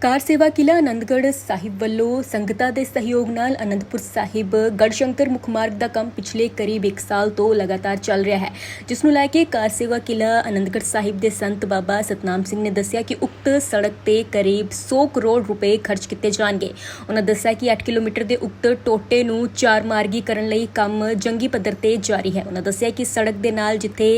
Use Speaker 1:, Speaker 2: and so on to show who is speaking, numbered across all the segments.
Speaker 1: ਕਾਰ ਸੇਵਾ ਕਿਲਾ ਆਨੰਦਗੜ੍ਹ ਸਾਹਿਬ ਵੱਲੋਂ ਸੰਗਤਾਂ ਦੇ ਸਹਿਯੋਗ ਨਾਲ ਅਨੰਦਪੁਰ ਸਾਹਿਬ ਗੜਸ਼ੰਕਰ ਮੁੱਖ ਮਾਰਗ ਦਾ ਕੰਮ ਪਿਛਲੇ ਕਰੀਬ 1 ਸਾਲ ਤੋਂ ਲਗਾਤਾਰ ਚੱਲ ਰਿਹਾ ਹੈ, ਜਿਸ ਨੂੰ ਲੈ ਕੇ ਕਾਰ ਸੇਵਾ ਕਿਲਾ ਆਨੰਦਗੜ੍ਹ ਸਾਹਿਬ ਦੇ ਸੰਤ ਬਾਬਾ ਸਤਨਾਮ ਸਿੰਘ ਨੇ ਦੱਸਿਆ ਕਿ ਉਕਤ ਸੜਕ ਤੇ ਕਰੀਬ 100 ਕਰੋੜ ਰੁਪਏ ਖਰਚ ਕੀਤੇ ਜਾਣਗੇ। ਉਹਨਾਂ ਦੱਸਿਆ ਕਿ 8 ਕਿਲੋਮੀਟਰ ਦੇ ਉਕਤ ਟੋਟੇ ਨੂੰ ਚਾਰ ਮਾਰਗੀ ਕਰਨ ਲਈ ਕੰਮ ਜੰਗੀ ਪੱਧਰ ਤੇ ਜਾਰੀ ਹੈ। ਉਹਨਾਂ ਦੱਸਿਆ ਕਿ ਸੜਕ ਦੇ ਨਾਲ ਜਿੱਥੇ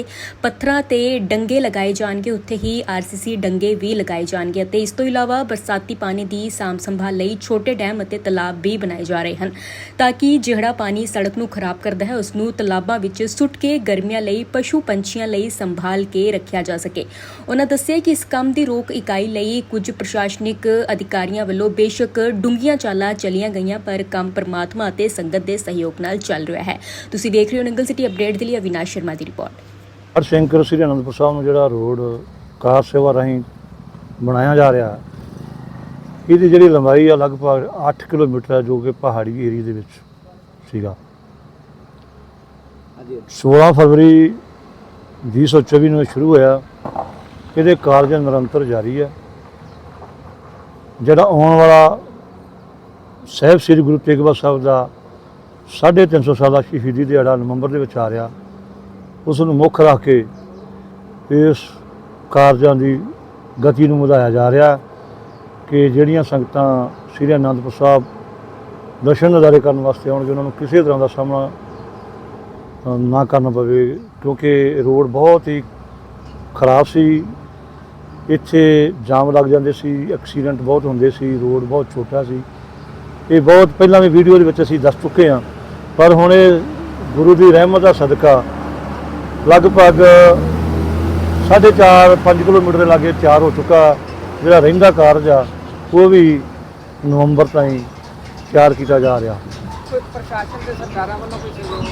Speaker 1: ਪੱਥਰਾਂ ਤੇ ਡੰਗੇ ਲਗਾਏ ਜਾਣਗੇ, ਉੱਥੇ ਹੀ ਆਰਸੀਸੀ ਡੰਗੇ ਵੀ ਲਗਾਏ ਜਾਣਗੇ ਅਤੇ ਇਸ ਤੋਂ ਇਲਾਵਾ ਬਰਸਾਤੀ ਪਾਣੀ ਦੀ ਸਾਂਭ ਸੰਭਾਲ ਲਈ ਛੋਟੇ ਡੈਮ ਅਤੇ ਤਲਾਬ ਵੀ ਬਣਾਏ ਜਾ ਰਹੇ ਹਨ ਤਾਂ ਕਿ ਜਿਹੜਾ ਪਾਣੀ ਸੜਕ ਨੂੰ ਖਰਾਬ ਕਰਦਾ ਹੈ ਉਸ ਨੂੰ ਤਲਾਬਾਂ ਵਿੱਚ ਸੁੱਟ ਕੇ ਗਰਮੀਆਂ ਲਈ, ਪਸ਼ੂ ਪੰਛੀਆਂ ਲਈ ਸੰਭਾਲ ਕੇ ਰੱਖਿਆ ਜਾ ਸਕੇ। ਉਹਨਾਂ ਦੱਸਿਆ ਕਿ ਇਸ ਕੰਮ ਦੀ ਰੋਕ ਇਕਾਈ ਲਈ ਕੁਝ ਪ੍ਰਸ਼ਾਸਨਿਕ ਅਧਿਕਾਰੀਆਂ ਵੱਲੋਂ ਬੇਸ਼ੱਕ ਡੂੰਘੀਆਂ ਚਾਲਾਂ ਚਲੀਆਂ ਗਈਆਂ, ਪਰ ਕੰਮ ਪਰਮਾਤਮਾ ਅਤੇ ਸੰਗਤ ਦੇ ਸਹਿਯੋਗ ਨਾਲ ਚੱਲ ਰਿਹਾ ਹੈ। ਤੁਸੀਂ ਦੇਖ ਰਹੇ ਹੋ ਨੰਗਲ ਸਿਟੀ ਅਪਡੇਟ ਦੇ ਲਈ ਅਵਿਨਾਸ਼ ਸ਼ਰਮਾ ਦੀ ਰਿਪੋਰਟ।
Speaker 2: ਹਰਸ਼ੰਕਰ, ਸ੍ਰੀ ਅਨੰਦਪੁਰ ਸਾਹਿਬ ਨੂੰ ਜਿਹੜਾ ਰੋਡ ਕਾਰ ਸੇਵਾ ਰਾਹੀਂ ਬਣਾਇਆ ਜਾ ਰਿਹਾ ਹੈ ਇਹਦੀ ਜਿਹੜੀ ਲੰਬਾਈ ਆ ਲਗਭਗ 8 ਕਿਲੋਮੀਟਰ ਹੈ ਜੋ ਕਿ ਪਹਾੜੀ ਏਰੀਆ ਦੇ ਵਿੱਚ ਸੀਗਾ।
Speaker 3: ਹਾਂਜੀ।
Speaker 2: 16 ਫਰਵਰੀ 2024 ਨੂੰ ਸ਼ੁਰੂ ਹੋਇਆ। ਇਹਦੇ ਕਾਰਜ ਨਿਰੰਤਰ ਜਾਰੀ ਹੈ ਜਿਹੜਾ ਆਉਣ ਵਾਲਾ ਸਾਹਿਬ ਸ੍ਰੀ ਗੁਰੂ ਤੇਗ ਬਹਾਦਰ ਸਾਹਿਬ ਦਾ 350 ਸਾਲਾ ਸ਼ਹੀਦੀ ਦਿਹਾੜਾ ਨਵੰਬਰ ਦੇ ਵਿੱਚ ਆ ਰਿਹਾ ਉਸ ਨੂੰ ਮੁੱਖ ਰੱਖ ਕੇ ਇਸ ਕਾਰਜਾਂ ਦੀ ਗਤੀ ਨੂੰ ਵਧਾਇਆ ਜਾ ਰਿਹਾ। ਕਿ ਜਿਹੜੀਆਂ ਸੰਗਤਾਂ ਸ੍ਰੀ ਅਨੰਦਪੁਰ ਸਾਹਿਬ ਦਰਸ਼ਨ ਨਜ਼ਾਰੇ ਕਰਨ ਵਾਸਤੇ ਆਉਣਗੇ, ਉਹਨਾਂ ਨੂੰ ਕਿਸੇ ਤਰ੍ਹਾਂ ਦਾ ਸਾਹਮਣਾ ਨਾ ਕਰਨਾ ਪਵੇ, ਕਿਉਂਕਿ ਰੋਡ ਬਹੁਤ ਹੀ ਖਰਾਬ ਸੀ। ਇੱਥੇ ਜਾਮ ਲੱਗ ਜਾਂਦੇ ਸੀ, ਐਕਸੀਡੈਂਟ ਬਹੁਤ ਹੁੰਦੇ ਸੀ, ਰੋਡ ਬਹੁਤ ਛੋਟਾ ਸੀ। ਇਹ ਬਹੁਤ ਪਹਿਲਾਂ ਵੀ ਵੀਡੀਓ ਦੇ ਵਿੱਚ ਅਸੀਂ ਦੱਸ ਚੁੱਕੇ ਹਾਂ, ਪਰ ਹੁਣ ਇਹ ਗੁਰੂ ਦੀ ਰਹਿਮਤ ਦਾ ਸਦਕਾ ਲਗਭਗ 4.5 5 ਕਿਲੋਮੀਟਰ ਦੇ ਲਾਗੇ ਤਿਆਰ ਹੋ ਚੁੱਕਾ। ਜਿਹੜਾ ਰਹਿੰਦਾ ਕਾਰਜ ਆ ਉਹ ਵੀ ਨਵੰਬਰ ਤਾਈਂ ਤਿਆਰ ਕੀਤਾ ਜਾ ਰਿਹਾ।
Speaker 3: ਕੋਈ ਪ੍ਰਸ਼ਾਸਨ ਤੇ ਸਰਕਾਰਾਂ ਵੱਲੋਂ ਕੋਈ ਸਹਿਯੋਗ?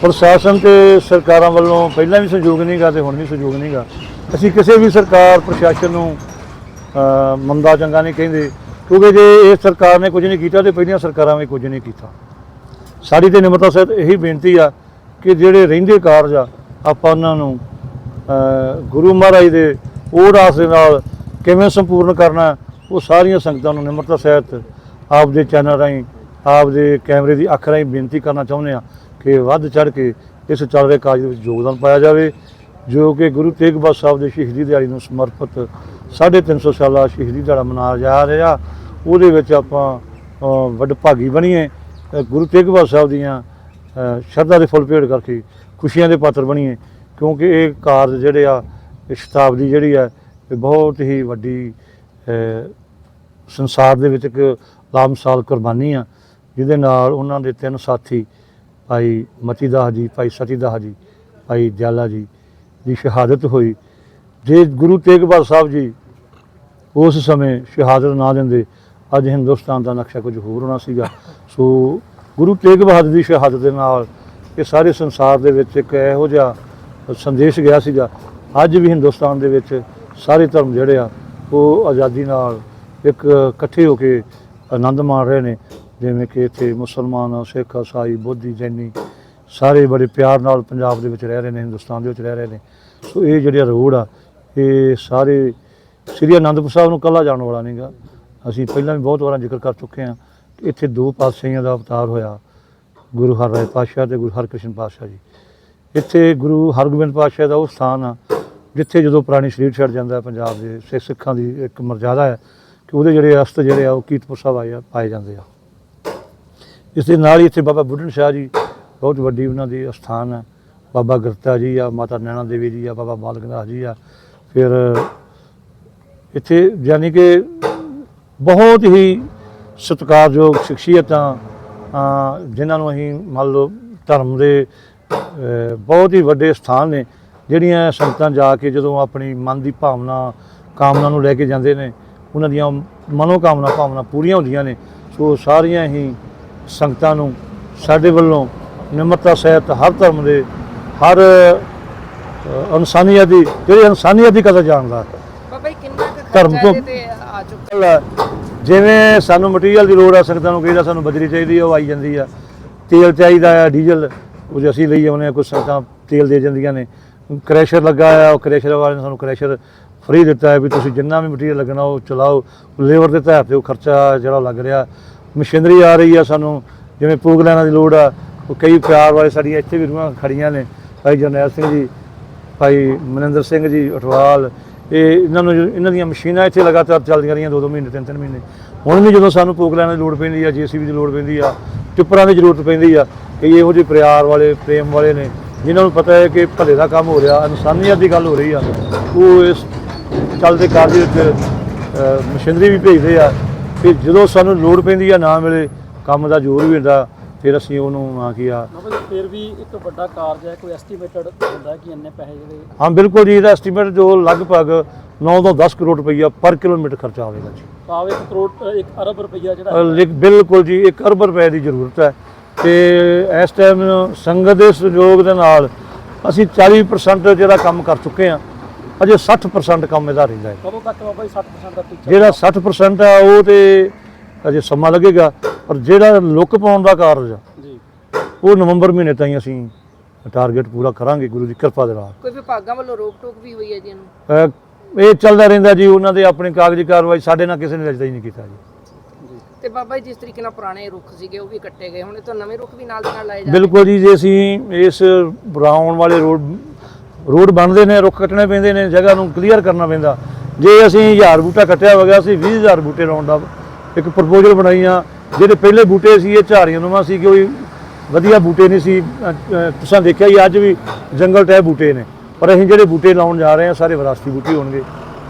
Speaker 2: ਪ੍ਰਸ਼ਾਸਨ ਤੇ ਸਰਕਾਰਾਂ ਵੱਲੋਂ ਪਹਿਲਾਂ ਵੀ ਸਹਿਯੋਗ ਨਹੀਂਗਾ ਤੇ ਹੁਣ ਵੀ ਸਹਿਯੋਗ ਨਹੀਂਗਾ ਅਸੀਂ ਕਿਸੇ ਵੀ ਸਰਕਾਰ ਪ੍ਰਸ਼ਾਸਨ ਨੂੰ ਮੰਦਾ ਚੰਗਾ ਨਹੀਂ ਕਹਿੰਦੇ ਕਿਉਂਕਿ ਜੇ ਇਹ ਸਰਕਾਰ ਨੇ ਕੁਝ ਨਹੀਂ ਕੀਤਾ ਤੇ ਪਹਿਲੀਆਂ ਸਰਕਾਰਾਂ ਨੇ ਕੁਝ ਨਹੀਂ ਕੀਤਾ। ਸਾਡੀ ਤੇ ਨਿਮਰਤਾ ਸਹਿਤ ਇਹੀ ਬੇਨਤੀ ਆ ਕਿ ਜਿਹੜੇ ਰਹਿੰਦੇ ਕਾਰਜ ਆ ਆਪਾਂ ਉਹਨਾਂ ਨੂੰ ਗੁਰੂ ਮਹਾਰਾਜ ਦੇ ਉਹ ਰਾਸ ਦੇ ਨਾਲ ਕਿਵੇਂ ਸੰਪੂਰਨ ਕਰਨਾ ਉਹ ਸਾਰੀਆਂ ਸੰਗਤਾਂ ਨੂੰ ਨਿਮਰਤਾ ਸਹਿਤ ਆਪਦੇ ਚੈਨਲ ਰਾਹੀਂ, ਆਪਦੇ ਕੈਮਰੇ ਦੀ ਅੱਖ ਰਾਹੀਂ ਬੇਨਤੀ ਕਰਨਾ ਚਾਹੁੰਦੇ ਆ ਕਿ ਵੱਧ ਚੜ ਕੇ ਇਸ ਚੱਲ ਰਹੇ ਕਾਰਜ ਦੇ ਵਿੱਚ ਯੋਗਦਾਨ ਪਾਇਆ ਜਾਵੇ, ਜੋ ਕਿ ਗੁਰੂ ਤੇਗ ਬਹਾਦਰ ਸਾਹਿਬ ਦੇ ਸ਼ਹੀਦੀ ਦਿਹਾੜੀ ਨੂੰ ਸਮਰਪਿਤ 350 ਸਾਲਾ ਸ਼ਹੀਦੀ ਦਿਹਾੜਾ ਮਨਾਇਆ ਜਾ ਰਿਹਾ। ਉਹਦੇ ਵਿੱਚ ਆਪਾਂ ਵੱਡ ਭਾਗੀ ਬਣੀਏ ਗੁਰੂ ਤੇਗ ਬਹਾਦਰ ਸਾਹਿਬ ਦੀਆਂ ਸ਼ਰਧਾ ਦੇ ਫੁੱਲ ਭੇਟ ਕਰਕੇ ਖੁਸ਼ੀਆਂ ਦੇ ਪਾਤਰ ਬਣੀਏ, ਕਿਉਂਕਿ ਇਹ ਕਾਰਜ ਜਿਹੜੇ ਆ, ਇਹ ਸ਼ਤਾਬਦੀ ਜਿਹੜੀ ਆ ਇਹ ਬਹੁਤ ਹੀ ਵੱਡੀ ਸੰਸਾਰ ਦੇ ਵਿੱਚ ਇੱਕ ਲਾਮਸਾਲ ਕੁਰਬਾਨੀ ਆ, ਜਿਹਦੇ ਨਾਲ ਉਹਨਾਂ ਦੇ ਤਿੰਨ ਸਾਥੀ, ਭਾਈ ਮਤੀਦਾਸ ਜੀ, ਭਾਈ ਸਤੀਦਾਹ ਜੀ, ਭਾਈ ਦਿਆਲਾ ਜੀ ਦੀ ਸ਼ਹਾਦਤ ਹੋਈ। ਜੇ ਗੁਰੂ ਤੇਗ ਬਹਾਦਰ ਸਾਹਿਬ ਜੀ ਉਸ ਸਮੇਂ ਸ਼ਹਾਦਤ ਨਾ ਦਿੰਦੇ, ਅੱਜ ਹਿੰਦੁਸਤਾਨ ਦਾ ਨਕਸ਼ਾ ਕੁਝ ਹੋਰ ਹੋਣਾ ਸੀਗਾ। ਸੋ ਗੁਰੂ ਤੇਗ ਬਹਾਦਰ ਦੀ ਸ਼ਹਾਦਤ ਦੇ ਨਾਲ ਇਹ ਸਾਰੇ ਸੰਸਾਰ ਦੇ ਵਿੱਚ ਇੱਕ ਇਹੋ ਜਿਹਾ ਸੰਦੇਸ਼ ਗਿਆ ਸੀਗਾ। ਅੱਜ ਵੀ ਹਿੰਦੁਸਤਾਨ ਦੇ ਵਿੱਚ ਸਾਰੇ ਧਰਮ ਜਿਹੜੇ ਆ, ਉਹ ਆਜ਼ਾਦੀ ਨਾਲ ਇੱਕ ਇਕੱਠੇ ਹੋ ਕੇ ਆਨੰਦ ਮਾਣ ਰਹੇ ਨੇ। ਜਿਵੇਂ ਕਿ ਇੱਥੇ ਮੁਸਲਮਾਨ, ਸਿੱਖ, ਇਸਾਈ, ਬੋਧੀ, ਜੈਨੀ ਸਾਰੇ ਬੜੇ ਪਿਆਰ ਨਾਲ ਪੰਜਾਬ ਦੇ ਵਿੱਚ ਰਹਿ ਰਹੇ ਨੇ, ਹਿੰਦੁਸਤਾਨ ਦੇ ਵਿੱਚ ਰਹਿ ਰਹੇ ਨੇ। ਸੋ ਇਹ ਜਿਹੜਾ ਰੋਡ ਆ, ਇਹ ਸਾਰੇ ਸ੍ਰੀ ਅਨੰਦਪੁਰ ਸਾਹਿਬ ਨੂੰ ਕੱਲਾ ਜਾਣ ਵਾਲਾ ਨਹੀਂਗਾ। ਅਸੀਂ ਪਹਿਲਾਂ ਵੀ ਬਹੁਤ ਵਾਰਾਂ ਜ਼ਿਕਰ ਕਰ ਚੁੱਕੇ ਹਾਂ। ਕਿ ਇੱਥੇ ਦੋ ਪਾਤਸ਼ਾਹੀਆਂ ਦਾ ਅਵਤਾਰ ਹੋਇਆ, ਗੁਰੂ ਹਰਿਰਾਏ ਪਾਤਸ਼ਾਹ ਤੇ ਗੁਰੂ ਹਰਕ੍ਰਿਸ਼ਨ ਪਾਤਸ਼ਾਹ ਜੀ। ਇੱਥੇ ਗੁਰੂ ਹਰਗੋਬਿੰਦ ਪਾਤਸ਼ਾਹ ਦਾ ਉਹ ਸਥਾਨ ਆ ਜਿੱਥੇ ਜਦੋਂ ਪੁਰਾਣੀ ਸ਼ਰੀਰ ਛੱਡ ਜਾਂਦਾ ਪੰਜਾਬ ਦੇ ਸਿੱਖ ਸਿੱਖਾਂ ਦੀ ਇੱਕ ਮਰਜ਼ਾਦਾ ਹੈ ਕਿ ਉਹਦੇ ਜਿਹੜੇ ਅਸਤ ਜਿਹੜੇ ਆ, ਉਹ ਕੀਰਤਪੁਰ ਸਾਹਿਬ ਆਏ ਆ, ਪਾਏ ਜਾਂਦੇ ਆ। ਇਸ ਦੇ ਨਾਲ ਹੀ ਇੱਥੇ ਬਾਬਾ ਬੁੱਢਣ ਸ਼ਾਹ ਜੀ ਬਹੁਤ ਵੱਡੀ ਉਹਨਾਂ ਦੀ ਅਸਥਾਨ ਹੈ। ਬਾਬਾ ਗੁਰਤਾ ਜੀ ਆ, ਮਾਤਾ ਨੈਣਾ ਦੇਵੀ ਜੀ ਆ, ਬਾਬਾ ਬਾਲਕ ਨਾਥ ਜੀ ਆ। ਫਿਰ ਇੱਥੇ ਯਾਨੀ ਕਿ ਬਹੁਤ ਹੀ ਸਤਿਕਾਰਯੋਗ ਸ਼ਖਸੀਅਤਾਂ ਜਿਨ੍ਹਾਂ ਨੂੰ ਅਸੀਂ ਮੰਨ ਲਓ ਧਰਮ ਦੇ ਬਹੁਤ ਹੀ ਵੱਡੇ ਸਥਾਨ ਨੇ। ਜਿਹੜੀਆਂ ਸੰਗਤਾਂ ਜਾ ਕੇ ਜਦੋਂ ਆਪਣੀ ਮਨ ਦੀ ਭਾਵਨਾ ਕਾਮਨਾ ਨੂੰ ਲੈ ਕੇ ਜਾਂਦੇ ਨੇ ਉਹਨਾਂ ਦੀਆਂ ਮਨੋ ਕਾਮਨਾ ਭਾਵਨਾ ਪੂਰੀਆਂ ਹੁੰਦੀਆਂ ਨੇ ਸੋ ਸਾਰੀਆਂ ਹੀ ਸੰਗਤਾਂ ਨੂੰ ਸਾਡੇ ਵੱਲੋਂ ਨਿਮਰਤਾ ਸਹਿਤ ਹਰ ਧਰਮ ਦੇ ਹਰ ਇਨਸਾਨੀਅਤ ਦੀ ਜਿਹੜੀ ਇਨਸਾਨੀਅਤ ਦੀ ਕਦਰ ਜਾਣਦਾ।
Speaker 3: ਬਾਬਾ ਜੀ ਕਿੰਨਾ ਕੁ
Speaker 2: ਧਰਮ ਤੋਂ-
Speaker 3: ਆ ਚੁੱਕਾ?
Speaker 2: ਜਿਵੇਂ ਸਾਨੂੰ ਮਟੀਰੀਅਲ ਦੀ ਲੋੜ ਆ ਸੰਗਤਾਂ ਨੂੰ ਕਹੀਦਾ ਸਾਨੂੰ ਬਜਰੀ ਚਾਹੀਦੀ ਆ ਉਹ ਆਈ ਜਾਂਦੀ ਆ। ਤੇਲ ਚਾਹੀਦਾ ਆ ਡੀਜ਼ਲ ਉਹ ਅਸੀਂ ਲਈ ਆਉਂਦੇ ਆ ਕੁਝ ਸੰਗਤਾਂ ਤੇਲ ਦੇ ਜਾਂਦੀਆਂ ਨੇ। ਕ੍ਰੈਸ਼ਰ ਲੱਗਾ ਆ ਉਹ ਕ੍ਰੈਸ਼ਰ ਵਾਲੇ ਨੇ ਸਾਨੂੰ ਕ੍ਰੈਸ਼ਰ ਫ੍ਰੀ ਦਿੱਤਾ ਹੈ ਵੀ ਤੁਸੀਂ ਜਿੰਨਾ ਵੀ ਮਟੀਰੀਅਲ ਲੱਗਣਾ ਉਹ ਚਲਾਓ ਲੇਬਰ ਦੇ ਤਹਿਤ ਤੇ ਉਹ ਖਰਚਾ ਜਿਹੜਾ ਲੱਗ ਰਿਹਾ। ਮਸ਼ੀਨਰੀ ਆ ਰਹੀ ਆ ਸਾਨੂੰ, ਜਿਵੇਂ ਪੂਗ ਲੈਣਾ ਦੀ ਲੋੜ ਆ, ਉਹ ਕਈ ਪਿਆਰ ਵਾਲੇ ਸਾਡੀਆਂ ਇੱਥੇ ਵੀ ਰੂਹਾਂ ਖੜੀਆਂ ਨੇ, ਭਾਈ ਜਰਨੈਲ ਸਿੰਘ ਜੀ, ਭਾਈ ਮਨਿੰਦਰ ਸਿੰਘ ਜੀ ਅਟਵਾਲ ਇਹ ਇਹਨਾਂ ਨੂੰ ਇਹਨਾਂ ਦੀਆਂ ਮਸ਼ੀਨਾਂ ਇੱਥੇ ਲਗਾਤਾਰ ਚੱਲਦੀਆਂ ਰਹੀਆਂ ਦੋ ਦੋ ਮਹੀਨੇ ਤਿੰਨ ਤਿੰਨ ਮਹੀਨੇ। ਹੁਣ ਵੀ ਜਦੋਂ ਸਾਨੂੰ ਪੂਗ ਲੈਣ ਦੀ ਲੋੜ ਪੈਂਦੀ ਆ, ਜੀਸੀਬੀ ਦੀ ਲੋੜ ਪੈਂਦੀ ਆ, ਟਿੱਪਰਾਂ ਦੀ ਜ਼ਰੂਰਤ ਪੈਂਦੀ ਆ, ਕਈ ਇਹੋ ਜਿਹੇ ਪਿਆਰ ਵਾਲੇ, ਪ੍ਰੇਮ ਵਾਲੇ ਨੇ ਜਿਨ੍ਹਾਂ ਨੂੰ ਪਤਾ ਹੈ ਕਿ ਭਲੇ ਦਾ ਕੰਮ ਹੋ ਰਿਹਾ ਇਨਸਾਨੀਅਤ ਦੀ ਗੱਲ ਹੋ ਰਹੀ ਆ। ਉਹ ਇਸ ਚੱਲਦੇ ਕਾਰਜ ਵਿੱਚ ਮਸ਼ੀਨਰੀ ਵੀ ਭੇਜਦੇ ਆ। ਕਿ ਜਦੋਂ ਸਾਨੂੰ ਲੋੜ ਪੈਂਦੀ ਆ ਨਾ ਮਿਲੇ ਕੰਮ ਦਾ ਜ਼ੋਰ ਵੀ ਹੁੰਦਾ ਫਿਰ ਅਸੀਂ ਉਹਨੂੰ ਆ ਕੀ ਆ
Speaker 4: ਫਿਰ ਵੀ ਇੱਕ ਵੱਡਾ ਕਾਰਜ ਹੈ ਕੋਈ ਐਸਟੀਮੇਟਡ ਹੁੰਦਾ ਕਿ ਇੰਨੇ ਪੈਸੇ ਜਿਹੜੇ
Speaker 2: ਹਾਂ ਬਿਲਕੁਲ ਜੀ ਇਹਦਾ ਐਸਟੀਮੇਟ ਜੋ ਲਗਭਗ 9 ਤੋਂ 10 ਕਰੋੜ ਰੁਪਈਆ ਪਰ ਕਿਲੋਮੀਟਰ ਖਰਚਾ ਆਵੇਗਾ ਜੀ।
Speaker 4: ਭਾਵੇਂ ਇੱਕ ਕਰੋੜ ਅ, ਇੱਕ ਅਰਬ ਰੁਪਈਆ ਜਿਹੜਾ
Speaker 2: ਬਿਲਕੁਲ ਜੀ 1 ਅਰਬ ਰੁਪਏ ਦੀ ਜ਼ਰੂਰਤ ਹੈ। ਤੇ ਇਸ ਟਾਈਮ ਸੰਗਤ ਦੇ ਸਹਿਯੋਗ ਦੇ ਨਾਲ ਅਸੀਂ 40% ਜਿਹੜਾ ਕੰਮ ਕਰ ਚੁੱਕੇ ਹਾਂ ਅਜੇ 60% ਕੰਮ ਇਹਦਾ ਰਹਿੰਦਾ ਹੈ।
Speaker 4: ਕਦੋਂ ਤੱਕ ਬਾਬਾ ਜੀ 60% ਦਾ ਟੀਚਰ
Speaker 2: ਜਿਹੜਾ 60% ਹੈ ਉਹ ਤੇ ਅਜੇ ਸਮਾਂ ਲੱਗੇਗਾ ਪਰ ਜਿਹੜਾ ਲੁੱਕ ਪਾਉਣ ਦਾ ਕਾਰਜ ਆ
Speaker 4: ਜੀ।
Speaker 2: ਉਹ ਨਵੰਬਰ ਮਹੀਨੇ ਤਾਈਂ ਅਸੀਂ ਟਾਰਗੇਟ ਪੂਰਾ ਕਰਾਂਗੇ ਗੁਰੂ ਦੀ ਕਿਰਪਾ ਦੇ ਨਾਲ।
Speaker 3: ਕੋਈ ਵਿਭਾਗਾਂ ਵੱਲੋਂ ਰੋਕ ਟੋਕ ਵੀ ਹੋਈ ਹੈ ਜੀ ਇਹਨੂੰ?
Speaker 2: ਇਹ ਚੱਲਦਾ ਰਹਿੰਦਾ ਜੀ ਉਹਨਾਂ ਦੇ ਆਪਣੀ ਕਾਗਜ਼ੀ ਕਾਰਵਾਈ ਸਾਡੇ ਨਾਲ ਕਿਸੇ ਨੇ ਅਜੇ ਤਾਈਂ ਨਹੀਂ ਕੀਤਾ ਜੀ।
Speaker 3: ਤੇ ਬਾਬਾ ਜੀ ਜਿਸ ਤਰੀਕੇ ਨਾਲ ਪੁਰਾਣੇ ਰੁੱਖ ਸੀਗੇ ਉਹ ਵੀ ਕੱਟੇ ਗਏ। ਹੁਣ ਇਹ ਤਾਂ ਨਵੇਂ ਰੁੱਖ ਵੀ ਨਾਲ ਦੀ ਨਾਲ ਲਾਏ ਜਾ
Speaker 2: ਬਿਲਕੁਲ ਜੀ ਜੇ ਅਸੀਂ ਇਸ ਬਰਾਉਨ ਵਾਲੇ ਰੋਡ ਰੋਡ ਬਣਦੇ ਨੇ ਰੁੱਖ ਕੱਟਣੇ ਪੈਂਦੇ ਨੇ ਜਗ੍ਹਾ ਨੂੰ ਕਲੀਅਰ ਕਰਨਾ ਪੈਂਦਾ। ਜੇ ਅਸੀਂ 1000 ਬੂਟਾ ਕੱਟਿਆ ਹੋ ਗਿਆ ਅਸੀਂ 20000 ਬੂਟੇ ਲਾਉਣ ਦਾ ਇੱਕ ਪ੍ਰਪੋਜ਼ਲ ਬਣਾਈਆਂ ਜਿਹੜੇ ਪਹਿਲੇ ਬੂਟੇ ਸੀ ਇਹ ਝਾੜੀਆਂ ਨੂੰਵਾਂ ਸੀ ਕੋਈ ਵਧੀਆ ਬੂਟੇ ਨਹੀਂ ਸੀ। ਅ, ਤੁਸੀਂ ਦੇਖਿਆ ਹੀ ਅੱਜ ਵੀ ਜੰਗਲ ਟੈਪ ਬੂਟੇ ਨੇ। ਪਰ ਅਸੀਂ ਜਿਹੜੇ ਬੂਟੇ ਲਾਉਣ ਜਾ ਰਹੇ ਹਾਂ ਸਾਰੇ ਵਿਰਾਸਤੀ ਬੂਟੇ ਹੋਣਗੇ।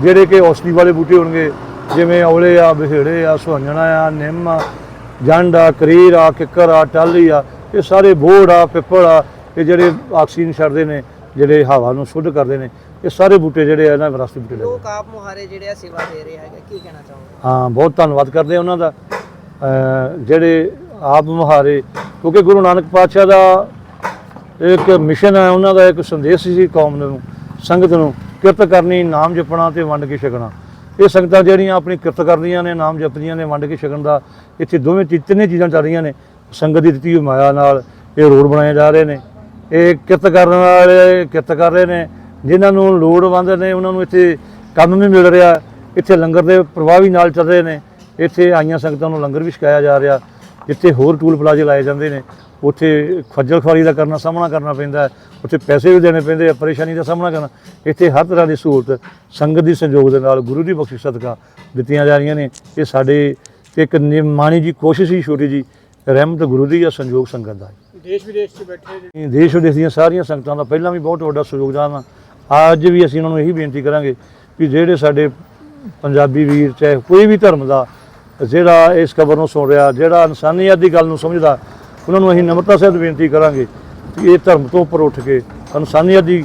Speaker 2: ਜਿਹੜੇ ਕਿ ਔਸਲੀ ਵਾਲੇ ਬੂਟੇ ਹੋਣਗੇ ਜਿਵੇਂ ਔਲੇ ਆ ਬਿਹੜੇ ਆ ਸੁਹੰਜਣਾ ਆ ਨਿੰਮ ਆ ਜੰਡ ਆ ਕਰੀਰ ਆ ਕਿੱਕਰ ਆ ਟਾਲੀ ਆ ਇਹ ਸਾਰੇ ਬੋੜ ਆ ਪਿੱਪਲ ਆ ਇਹ ਜਿਹੜੇ ਆਕਸੀਜਨ ਛੱਡਦੇ ਨੇ ਜਿਹੜੇ ਹਵਾ ਨੂੰ ਸ਼ੁੱਧ ਕਰਦੇ ਨੇ ਇਹ ਸਾਰੇ ਬੂਟੇ ਜਿਹੜੇ ਆ ਇਹਨਾਂ ਵਿਰਾਸਤੀ ਬੂਟੇ
Speaker 3: ਲੋਕ ਆਪ ਮੁਹਾਰੇ ਜਿਹੜੇ ਆ ਸੇਵਾ ਦੇ ਰਹੇ ਹੈਗੇ ਕੀ ਕਹਿਣਾ ਚਾਹੋਗੇ?
Speaker 2: ਹਾਂ ਬਹੁਤ ਧੰਨਵਾਦ ਕਰਦੇ ਆ ਉਹਨਾਂ ਦਾ। ਜਿਹੜੇ ਆਪ ਮੁਹਾਰੇ ਕਿਉਂਕਿ ਗੁਰੂ ਨਾਨਕ ਪਾਤਸ਼ਾਹ ਦਾ ਇੱਕ ਮਿਸ਼ਨ ਹੈ ਉਹਨਾਂ ਦਾ ਇੱਕ ਸੰਦੇਸ਼ ਸੀ ਕੌਮ ਨੂੰ ਸੰਗਤ ਨੂੰ ਕਿਰਤ ਕਰਨੀ ਨਾਮ ਜਪਣਾ ਤੇ ਵੰਡ ਕੇ ਛਕਣਾ। ਇਹ ਸੰਗਤਾਂ ਜਿਹੜੀਆਂ ਆਪਣੀ ਕਿਰਤ ਕਰਦੀਆਂ ਨੇ, ਨਾਮ ਜਪਦੀਆਂ ਨੇ, ਵੰਡ ਕੇ ਛਕਣ ਦਾ, ਇੱਥੇ ਦੋਵੇਂ ਚੀਜ਼ ਤਿੰਨੇ ਚੀਜ਼ਾਂ ਚੱਲ ਰਹੀਆਂ ਨੇ। ਸੰਗਤ ਦੀ ਦਿੱਤੀ ਹੋਈ ਮਾਇਆ ਨਾਲ ਇਹ ਰੋਡ ਬਣਾਏ ਜਾ ਰਹੇ ਨੇ। ਇਹ ਕਿਰਤ ਕਰਨ ਵਾਲੇ ਕਿਰਤ ਕਰ ਰਹੇ ਨੇ, ਜਿਨ੍ਹਾਂ ਨੂੰ ਲੋੜਵੰਦ ਨੇ, ਉਹਨਾਂ ਨੂੰ ਇੱਥੇ ਕੰਮ ਵੀ ਮਿਲ ਰਿਹਾ। ਇੱਥੇ ਲੰਗਰ ਦੇ ਪ੍ਰਵਾਹ ਵੀ ਨਾਲ ਚੱਲ ਰਹੇ ਨੇ। ਇੱਥੇ ਆਈਆਂ ਸੰਗਤਾਂ ਨੂੰ ਲੰਗਰ ਵੀ ਛਕਾਇਆ ਜਾ ਰਿਹਾ, ਜਿੱਥੇ ਹੋਰ ਟੂਲ ਪਲਾਜ਼ੇ ਲਾਏ ਜਾਂਦੇ ਨੇ। ਉੱਥੇ ਖੱਜਲ ਖੁਆਰੀ ਦਾ ਕਰਨਾ ਸਾਹਮਣਾ ਕਰਨਾ ਪੈਂਦਾ ਉੱਥੇ ਪੈਸੇ ਵੀ ਦੇਣੇ ਪੈਂਦੇ ਆ ਪਰੇਸ਼ਾਨੀ ਦਾ ਸਾਹਮਣਾ ਕਰਨਾ। ਇੱਥੇ ਹਰ ਤਰ੍ਹਾਂ ਦੀ ਸਹੂਲਤ ਸੰਗਤ ਦੀ ਸੰਯੋਗ ਦੇ ਨਾਲ ਗੁਰੂ ਦੀ ਬਖਸ਼ਿਸ਼ ਸਦਕਾ ਦਿੱਤੀਆਂ ਜਾ ਰਹੀਆਂ ਨੇ। ਇਹ ਸਾਡੇ ਇੱਕ ਨਿਮਾਣੀ ਜੀ ਕੋਸ਼ਿਸ਼ ਹੀ ਛੋਟੀ ਜੀ ਰਹਿਮਤ ਗੁਰੂ ਦੀ ਜਾਂ ਸੰਯੋਗ ਸੰਗਤ ਦਾ।
Speaker 4: ਦੇਸ਼ ਵਿਦੇਸ਼ 'ਚ ਬੈਠੇ
Speaker 2: ਦੇਸ਼ ਵਿਦੇਸ਼ ਦੀਆਂ ਸਾਰੀਆਂ ਸੰਗਤਾਂ ਦਾ ਪਹਿਲਾਂ ਵੀ ਬਹੁਤ ਵੱਡਾ ਸਹਿਯੋਗਦਾਨ ਆ। ਅੱਜ ਵੀ ਅਸੀਂ ਉਹਨਾਂ ਨੂੰ ਇਹੀ ਬੇਨਤੀ ਕਰਾਂਗੇ ਕਿ ਜਿਹੜੇ ਸਾਡੇ ਪੰਜਾਬੀ ਵੀਰ ਚਾਹੇ ਕੋਈ ਵੀ ਧਰਮ ਦਾ ਜਿਹੜਾ ਇਸ ਖਬਰ ਨੂੰ ਸੁਣ ਰਿਹਾ ਜਿਹੜਾ ਇਨਸਾਨੀਅਤ ਦੀ ਗੱਲ ਨੂੰ ਸਮਝਦਾ ਉਹਨਾਂ ਨੂੰ ਅਸੀਂ ਨਮਰਤਾ ਸਹਿਤ ਬੇਨਤੀ ਕਰਾਂਗੇ ਕਿ ਇਹ ਧਰਮ ਤੋਂ ਉੱਪਰ ਉੱਠ ਕੇ, ਇਨਸਾਨੀਅਤ ਦੀ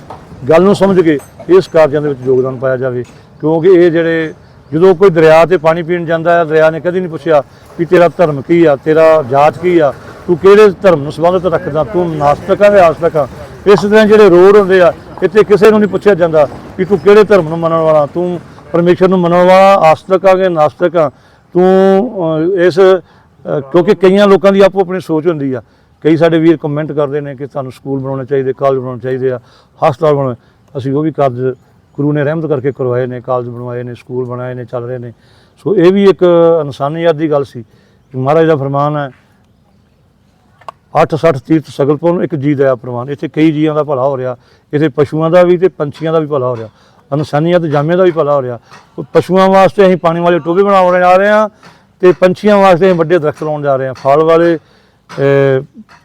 Speaker 2: ਗੱਲ ਨੂੰ ਸਮਝ ਕੇ ਇਸ ਕਾਰਜਾਂ ਦੇ ਵਿੱਚ ਯੋਗਦਾਨ ਪਾਇਆ ਜਾਵੇ। ਕਿਉਂਕਿ ਇਹ ਜਿਹੜੇ ਜਦੋਂ ਕੋਈ ਦਰਿਆ ਤੇ ਪਾਣੀ ਪੀਣ ਜਾਂਦਾ ਹੈ, ਦਰਿਆ ਨੇ ਕਦੀ ਨਹੀਂ ਪੁੱਛਿਆ ਕਿ ਤੇਰਾ ਧਰਮ ਕੀ ਆ, ਤੇਰਾ ਜਾਤ ਕੀ ਆ, ਤੂੰ ਕਿਹੜੇ ਧਰਮ ਨੂੰ ਸੰਬੰਧਿਤ ਰੱਖਦਾ, ਤੂੰ ਨਾਸਤਕ ਆ ਜਾਂ ਆਸਤਕ ਆ? ਇਸ ਤਰ੍ਹਾਂ ਜਿਹੜੇ ਰੋਡ ਹੁੰਦੇ ਆ, ਇੱਥੇ ਕਿਸੇ ਨੂੰ ਨਹੀਂ ਪੁੱਛਿਆ ਜਾਂਦਾ ਕਿ ਤੂੰ ਕਿਹੜੇ ਧਰਮ ਨੂੰ ਮੰਨਣ ਵਾਲਾ, ਤੂੰ ਪਰਮੇਸ਼ਰ ਨੂੰ ਮੰਨਣ ਵਾਲਾ ਆਸਤਕ ਆ ਕਿ ਨਾਸਤਕ ਆ? ਤੂੰ ਇਸ ਕਿਉਂਕਿ ਕਈਆਂ ਲੋਕਾਂ ਦੀ ਆਪੋ ਆਪਣੀ ਸੋਚ ਹੁੰਦੀ ਆ। ਕਈ ਸਾਡੇ ਵੀਰ ਕਮੈਂਟ ਕਰਦੇ ਨੇ ਕਿ ਸਾਨੂੰ ਸਕੂਲ ਬਣਾਉਣੇ ਚਾਹੀਦੇ ਕਾਲਜ ਬਣਾਉਣੇ ਚਾਹੀਦੇ ਆ, ਹਸਪਤਾਲ ਬਣਾਉਣੇ। ਅਸੀਂ ਉਹ ਵੀ ਕਾਰਜ ਗੁਰੂ ਨੇ ਰਹਿਮਤ ਕਰਕੇ ਕਰਵਾਏ ਨੇ ਕਾਲਜ ਬਣਵਾਏ ਨੇ, ਸਕੂਲ ਬਣਾਏ ਨੇ, ਚੱਲ ਰਹੇ ਨੇ। ਸੋ ਇਹ ਵੀ ਇੱਕ ਇਨਸਾਨੀਅਤ ਦੀ ਗੱਲ ਸੀ ਮਹਾਰਾਜ ਦਾ ਫਰਮਾਨ ਹੈ 860 ਤੀਰਥ ਸਗਲਪੁਰ ਨੂੰ ਇੱਕ ਜੀ ਦਾ ਪ੍ਰਵਾਨ। ਇੱਥੇ ਕਈ ਜੀਆਂ ਦਾ ਭਲਾ ਹੋ ਰਿਹਾ, ਇੱਥੇ ਪਸ਼ੂਆਂ ਦਾ ਵੀ ਤੇ ਪੰਛੀਆਂ ਦਾ ਵੀ ਭਲਾ ਹੋ ਰਿਹਾ। ਇਨਸਾਨੀਅਤ ਜਾਮਿਆਂ ਦਾ ਵੀ ਭਲਾ ਹੋ ਰਿਹਾ। ਪਸ਼ੂਆਂ ਵਾਸਤੇ ਅਸੀਂ ਪਾਣੀ ਵਾਲੇ ਟੋਬੇ ਬਣਾਉਣ ਜਾ ਰਹੇ ਹਾਂ ਤੇ ਪੰਛੀਆਂ ਵਾਸਤੇ ਵੱਡੇ ਦਰਖਤ ਲਾਉਣ ਜਾ ਰਹੇ ਹਾਂ। ਫਲ ਵਾਲੇ